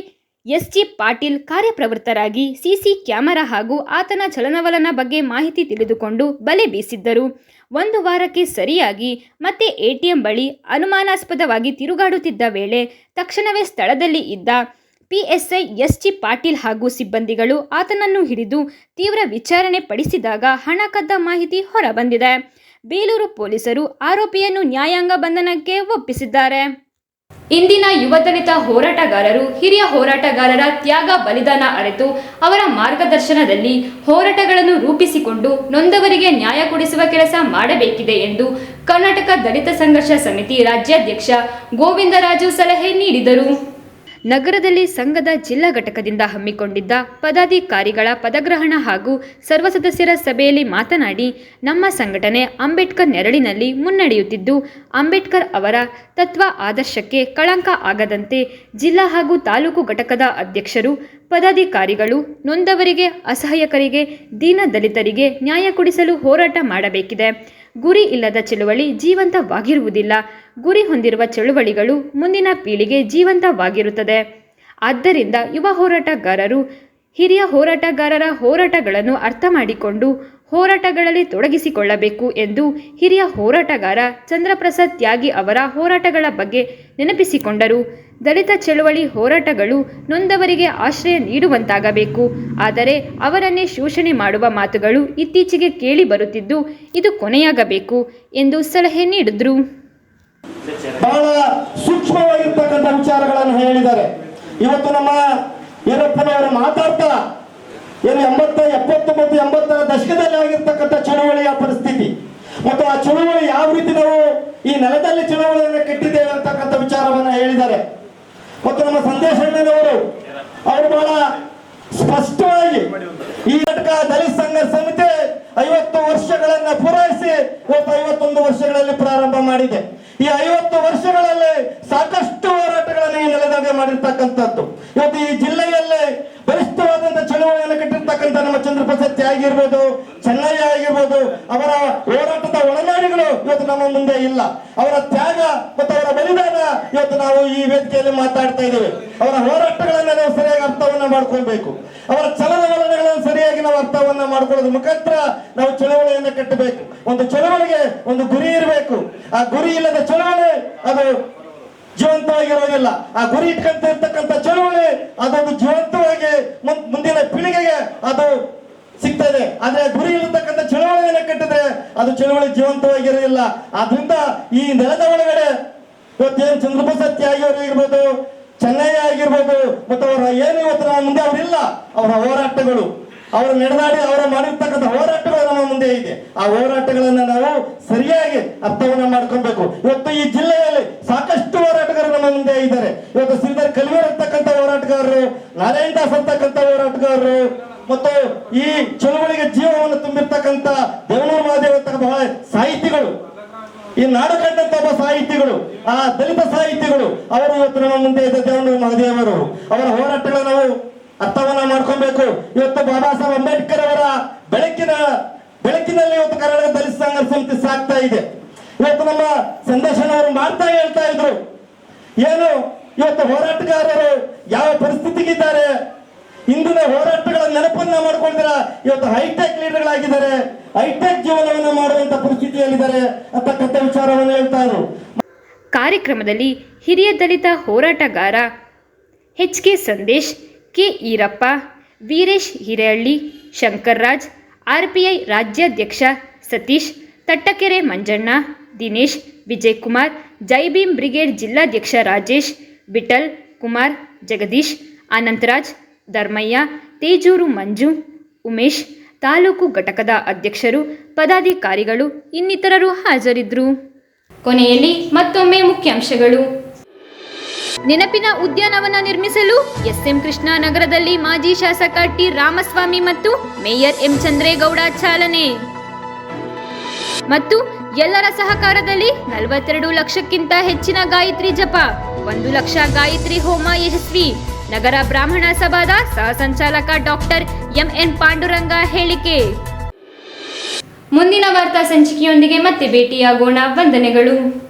ಎಸ್ಜಿ ಪಾಟೀಲ್ ಕಾರ್ಯಪ್ರವೃತ್ತರಾಗಿ ಸಿಸಿ ಕ್ಯಾಮೆರಾ ಹಾಗೂ ಆತನ ಚಲನವಲನ ಬಗ್ಗೆ ಮಾಹಿತಿ ತಿಳಿದುಕೊಂಡು ಬಲೆ ಬೀಸಿದ್ದರು. ಒಂದು ವಾರಕ್ಕೆ ಸರಿಯಾಗಿ ಮತ್ತೆ ಎಟಿಎಂ ಬಳಿ ಅನುಮಾನಾಸ್ಪದವಾಗಿ ತಿರುಗಾಡುತ್ತಿದ್ದ ವೇಳೆ ತಕ್ಷಣವೇ ಸ್ಥಳದಲ್ಲಿ ಇದ್ದ ಪಿಎಸ್ಐ ಎಸ್ಜಿ ಪಾಟೀಲ್ ಹಾಗೂ ಸಿಬ್ಬಂದಿಗಳು ಆತನನ್ನು ಹಿಡಿದು ತೀವ್ರ ವಿಚಾರಣೆ ಪಡಿಸಿದಾಗ ಹಣ ಕದ್ದ ಮಾಹಿತಿ ಹೊರಬಂದಿದೆ. ಬೇಲೂರು ಪೊಲೀಸರು ಆರೋಪಿಯನ್ನು ನ್ಯಾಯಾಂಗ ಬಂಧನಕ್ಕೆ ಒಪ್ಪಿಸಿದ್ದಾರೆ. ಇಂದಿನ ಯುವದಲಿತ ಹೋರಾಟಗಾರರು, ಹಿರಿಯ ಹೋರಾಟಗಾರರ ತ್ಯಾಗ ಬಲಿದಾನ ಅರೆತು ಅವರ ಮಾರ್ಗದರ್ಶನದಲ್ಲಿ ಹೋರಾಟಗಳನ್ನು ರೂಪಿಸಿಕೊಂಡು ನೊಂದವರಿಗೆ ನ್ಯಾಯ ಕೊಡಿಸುವ ಕೆಲಸ ಮಾಡಬೇಕಿದೆ ಎಂದು ಕರ್ನಾಟಕ ದಲಿತ ಸಂಘರ್ಷ ಸಮಿತಿ ರಾಜ್ಯಾಧ್ಯಕ್ಷ ಗೋವಿಂದರಾಜು ಸಲಹೆ ನೀಡಿದರು. ನಗರದಲ್ಲಿ ಸಂಘದ ಜಿಲ್ಲಾ ಘಟಕದಿಂದ ಹಮ್ಮಿಕೊಂಡಿದ್ದ ಪದಾಧಿಕಾರಿಗಳ ಪದಗ್ರಹಣ ಹಾಗೂ ಸರ್ವ ಸದಸ್ಯರ ಸಭೆಯಲ್ಲಿ ಮಾತನಾಡಿ, ನಮ್ಮ ಸಂಘಟನೆ ಅಂಬೇಡ್ಕರ್ ನೆರಳಿನಲ್ಲಿ ಮುನ್ನಡೆಯುತ್ತಿದ್ದು, ಅಂಬೇಡ್ಕರ್ ಅವರ ತತ್ವ ಆದರ್ಶಕ್ಕೆ ಕಳಂಕ ಆಗದಂತೆ ಜಿಲ್ಲಾ ಹಾಗೂ ತಾಲೂಕು ಘಟಕದ ಅಧ್ಯಕ್ಷರು, ಪದಾಧಿಕಾರಿಗಳು, ನೊಂದವರಿಗೆ, ಅಸಹಾಯಕರಿಗೆ, ದೀನ ದಲಿತರಿಗೆ ನ್ಯಾಯ ಕೊಡಿಸಲು ಹೋರಾಟ ಮಾಡಬೇಕಿದೆ. ಗುರಿ ಇಲ್ಲದ ಚಳುವಳಿ ಜೀವಂತವಾಗಿರುವುದಿಲ್ಲ. ಗುರಿ ಹೊಂದಿರುವ ಚಳುವಳಿಗಳು ಮುಂದಿನ ಪೀಳಿಗೆ ಜೀವಂತವಾಗಿರುತ್ತದೆ. ಆದ್ದರಿಂದ ಯುವ ಹೋರಾಟಗಾರರು, ಹಿರಿಯ ಹೋರಾಟಗಾರರ ಹೋರಾಟಗಳನ್ನು ಅರ್ಥ ಮಾಡಿಕೊಂಡು ಹೋರಾಟಗಳಲ್ಲಿ ತೊಡಗಿಸಿಕೊಳ್ಳಬೇಕು ಎಂದು ಹಿರಿಯ ಹೋರಾಟಗಾರ ಚಂದ್ರಪ್ರಸಾದ್ ತ್ಯಾಗಿ ಅವರ ಹೋರಾಟಗಳ ಬಗ್ಗೆ ನೆನಪಿಸಿಕೊಂಡರು. ದಲಿತ ಚಳುವಳಿ ಹೋರಾಟಗಳು ನೊಂದವರಿಗೆ ಆಶ್ರಯ ನೀಡುವಂತಾಗಬೇಕು. ಆದರೆ ಅವರನ್ನೇ ಶೋಷಣೆ ಮಾಡುವ ಮಾತುಗಳು ಇತ್ತೀಚೆಗೆ ಕೇಳಿ ಬರುತ್ತಿದ್ದು ಇದು ಕೊನೆಯಾಗಬೇಕು ಎಂದು ಸಲಹೆ ನೀಡಿದ್ರು. ಬಹಳ ಸೂಕ್ಷ್ಮವಾಗಿರ್ತಕ್ಕಂಥ ವಿಚಾರಗಳನ್ನು ಹೇಳಿದ್ದಾರೆ. ಇವತ್ತು ನಮ್ಮ ಏನಪ್ಪನವರು ಮಾತಾಡ್ತಾ ಏನು ಎಂಬತ್ತ ಎಪ್ಪತ್ತೊಂಬತ್ತು ಎಂಬತ್ತರ ದಶಕದಲ್ಲಿ ಆಗಿರ್ತಕ್ಕಂಥ ಚಳುವಳಿಯ ಪರಿಸ್ಥಿತಿ. ಮತ್ತು ಆ ಚಳುವಳಿ ಯಾವ ರೀತಿ ನಾವು ಈ ನೆಲದಲ್ಲಿ ಚಳುವಳಿಯನ್ನು ಕೆಟ್ಟಿದ್ದೇವೆ ಅಂತಕ್ಕಂಥ ವಿಚಾರವನ್ನು ಹೇಳಿದ್ದಾರೆ. ಮತ್ತು ನಮ್ಮ ಸಂದೇಶ ಅಣ್ಣನವರು ಅವರು ಬಹಳ ಸ್ಪಷ್ಟವಾಗಿ ಈ ಘಟಕ ದಲಿತ ಸಂಘ ಸಮಿತಿ ಐವತ್ತು ವರ್ಷಗಳನ್ನ ಪೂರೈಸಿ ಇವತ್ತು ಐವತ್ತೊಂದು ವರ್ಷಗಳಲ್ಲಿ ಪ್ರಾರಂಭ ಮಾಡಿದೆ. ಈ ಐವತ್ತು ವರ್ಷಗಳಲ್ಲಿ ಸಾಕಷ್ಟು ಹೋರಾಟಗಳನ್ನು ಈ ನೆಲದಾಗ ಮಾಡಿರ್ತಕ್ಕಂಥದ್ದು. ಇವತ್ತು ಈ ಜಿಲ್ಲೆಯಲ್ಲಿ ಬಲಿಷ್ಠವಾದಂತಹ ಚಳುವಳಿಯನ್ನು ಕಟ್ಟಿರ್ತಕ್ಕಂಥ ನಮ್ಮ ಚಂದ್ರಪ್ರಸಾದ್ ತ್ಯಾಗಿ ಇರ್ಬೋದು ಆಗಿರ್ಬೋದು, ಅವರ ಹೋರಾಟದ ಒಳನಾಡಿಗಳು ಇವತ್ತು ನಮ್ಮ ಮುಂದೆ ಇಲ್ಲ. ಅವರ ತ್ಯಾಗ ಮತ್ತು ಅವರ ಬಲಿದಾನ ಇವತ್ತು ನಾವು ಈ ವೇದಿಕೆಯಲ್ಲಿ ಮಾತಾಡ್ತಾ ಇದ್ದೇವೆ. ಅವರ ಹೋರಾಟಗಳನ್ನ ನಾವು ಸರಿಯಾಗಿ ಅರ್ಥವನ್ನ ಮಾಡ್ಕೊಳ್ಬೇಕು. ಅವರ ಚಲನವಲನಗಳನ್ನು ಸರಿಯಾಗಿ ನಾವು ಅರ್ಥವನ್ನ ಮಾಡ್ಕೊಳ್ಳೋದ್ರ ಮುಖಾಂತರ ನಾವು ಚಳವಳಿಯನ್ನು ಕಟ್ಟಬೇಕು. ಒಂದು ಚಳವಳಿಗೆ ಒಂದು ಗುರಿ ಇರಬೇಕು. ಆ ಗುರಿ ಇಲ್ಲದ ಚಳವಳಿ ಅದು ಜೀವಂತವಾಗಿರೋದಿಲ್ಲ. ಆ ಗುರಿ ಇಟ್ಕೊಂತ ಇರ್ತಕ್ಕಂಥ ಚಳವಳಿ ಅದೊಂದು ಜೀವಂತವಾಗಿ ಮುಂದಿನ ಪೀಳಿಗೆಗೆ ಅದು ಸಿಗ್ತದೆ. ಆದ್ರೆ ಗುರಿ ಇರತಕ್ಕಂಥ ಚಳವಳಿಯನ್ನು ಕಟ್ಟಿದ್ರೆ ಅದು ಚಳವಳಿ ಜೀವಂತವಾಗಿರೋದಿಲ್ಲ. ಆದ್ರಿಂದ ಈ ನೆಲದ ಒಳಗಡೆ ಇವತ್ತೇನು ಚಂದ್ರಪ್ರಸಾದ್ ತ್ಯಾಗಿ ಅವರು ಇರ್ಬೋದು ಚೆನ್ನಯ್ಯ ಆಗಿರ್ಬೋದು, ಮತ್ತು ಅವರ ಏನು ಇವತ್ತು ನಮ್ಮ ಮುಂದೆ ಅವರಿಲ್ಲ, ಅವರ ಹೋರಾಟಗಳು, ಅವರು ನಡೆದಾಡಿ ಅವರ ಮಾಡಿರ್ತಕ್ಕಂಥ ಹೋರಾಟಗಳು ನಮ್ಮ ಮುಂದೆ ಇದೆ. ಆ ಹೋರಾಟಗಳನ್ನ ನಾವು ಸರಿಯಾಗಿ ಅರ್ಥವನ್ನ ಮಾಡ್ಕೊಬೇಕು. ಇವತ್ತು ಈ ಜಿಲ್ಲೆಯಲ್ಲಿ ಸಾಕಷ್ಟು ಹೋರಾಟಗಾರರು ನಮ್ಮ ಮುಂದೆ ಇದ್ದಾರೆ. ಇವತ್ತು ಶ್ರೀಧರ್ ಕಲ್ವೀರ್ ಅಂತಕ್ಕಂಥ ಹೋರಾಟಗಾರರು, ನಾರಾಯಣ ದಾಸ್ ಅಂತಕ್ಕಂಥ ಹೋರಾಟಗಾರರು, ಮತ್ತು ಈ ಚಳುವಳಿಗೆ ಜೀವವನ್ನು ತುಂಬಿರ್ತಕ್ಕಂಥ ದೇವನೂರು ಮಹಾದೇವ ಬಹಳ ಸಾಹಿತಿಗಳು ಈ ನಾಡು ಕಂಡಂತ ಒಬ್ಬ ಸಾಹಿತಿಗಳು, ಆ ದಲಿತ ಸಾಹಿತಿಗಳು, ಅವರು ಇವತ್ತು ನಮ್ಮ ಮುಂದೆ ಇದ್ದವರು ಮಹದೇವರು. ಅವರ ಹೋರಾಟಗಳ ನಾವು ಅರ್ಥವನ್ನ ಮಾಡ್ಕೊಬೇಕು. ಇವತ್ತು ಬಾಬಾ ಸಾಹೇಬ್ ಅಂಬೇಡ್ಕರ್ ಅವರ ಬೆಳಕಿನ, ಬೆಳಕಿನಲ್ಲಿ ಇವತ್ತು ಕರ್ನಾಟಕ ದಲಿತ ಸಂಘರ್ಷ ಸಮಿತಿ ಸಾಕ್ತಾ ಇದೆ. ಇವತ್ತು ನಮ್ಮ ಸಂದೇಶನವರು ಮಾಡ್ತಾ ಹೇಳ್ತಾ ಇದ್ರು. ಏನು? ಇವತ್ತು ಹೋರಾಟಗಾರರು ಯಾವ ಪರಿಸ್ಥಿತಿಗಿದ್ದಾರೆ ಇಂದಿನ ಹೋರಾಟಗಳ ನೆನಪನ್ನ ಮಾಡ್ಕೊಳ್ತೀರಾ ಇವತ್ತು ಹೈಟೆಕ್ ಲೀಡರ್ಗಳಾಗಿದ್ದಾರೆ. ಹೈಟೆಕ್ ಜೀವನವನ್ನು ಮಾಡುವಂತ ಪರಿಸ್ಥಿತಿಯಲ್ಲಿದ್ದಾರೆ ಅಂತಕ್ಕಂಥ ವಿಚಾರವನ್ನು ಹೇಳ್ತಾ ಇದ್ರು. ಕಾರ್ಯಕ್ರಮದಲ್ಲಿ ಹಿರಿಯ ದಲಿತ ಹೋರಾಟಗಾರ H K Sandesh, K Erappa, Veeresh Hirehalli, Shankarraj RPI ರಾಜ್ಯಾಧ್ಯಕ್ಷ ಸತೀಶ್, ತಟ್ಟಕೆರೆ ಮಂಜಣ್ಣ, ದಿನೇಶ್ ವಿಜಯ್ ಕುಮಾರ್ ಭೀಮ್ ಬ್ರಿಗೇಡ್ ಜಿಲ್ಲಾಧ್ಯಕ್ಷ ರಾಜೇಶ್ ಬಿಟಲ್ ಕುಮಾರ್, ಜಗದೀಶ್, ಅನಂತರಾಜ್ ಧರ್ಮಯ್ಯ, ತೇಜೂರು ಮಂಜು, ಉಮೇಶ್, ತಾಲೂಕು ಘಟಕದ ಅಧ್ಯಕ್ಷರು, ಪದಾಧಿಕಾರಿಗಳು ಇನ್ನಿತರರು ಹಾಜರಿದ್ದರು. ಕೊನೆಯಲ್ಲಿ ಮತ್ತೊಮ್ಮೆ ಮುಖ್ಯಾಂಶಗಳು. ನೆನಪಿನ ಉದ್ಯಾನವನ ನಿರ್ಮಿಸಲು ಎಸ್ಎಂ ಕೃಷ್ಣ ನಗರದಲ್ಲಿ ಮಾಜಿ ಶಾಸಕ ಟಿ ರಾಮಸ್ವಾಮಿ ಮತ್ತು ಮೇಯರ್ ಎಂ ಚಂದ್ರೇಗೌಡ ಚಾಲನೆ. ಮತ್ತು ಎಲ್ಲರ ಸಹಕಾರದಲ್ಲಿ ನಲವತ್ತೆರಡು ಲಕ್ಷಕ್ಕಿಂತ ಹೆಚ್ಚಿನ ಗಾಯತ್ರಿ ಜಪ, ಒಂದು ಲಕ್ಷ ಗಾಯತ್ರಿ ಹೋಮ ಯಶಸ್ವಿ. ನಗರ ಬ್ರಾಹ್ಮಣ ಸಭಾದ ಸಹ ಸಂಚಾಲಕ ಡಾಕ್ಟರ್ ಎಂಎನ್ ಪಾಂಡುರಂಗ ಹೇಳಿಕೆ. ಮುಂದಿನ ವಾರ್ತಾ ಸಂಚಿಕೆಯೊಂದಿಗೆ ಮತ್ತೆ ಭೇಟಿಯಾಗೋಣ. ವಂದನೆಗಳು.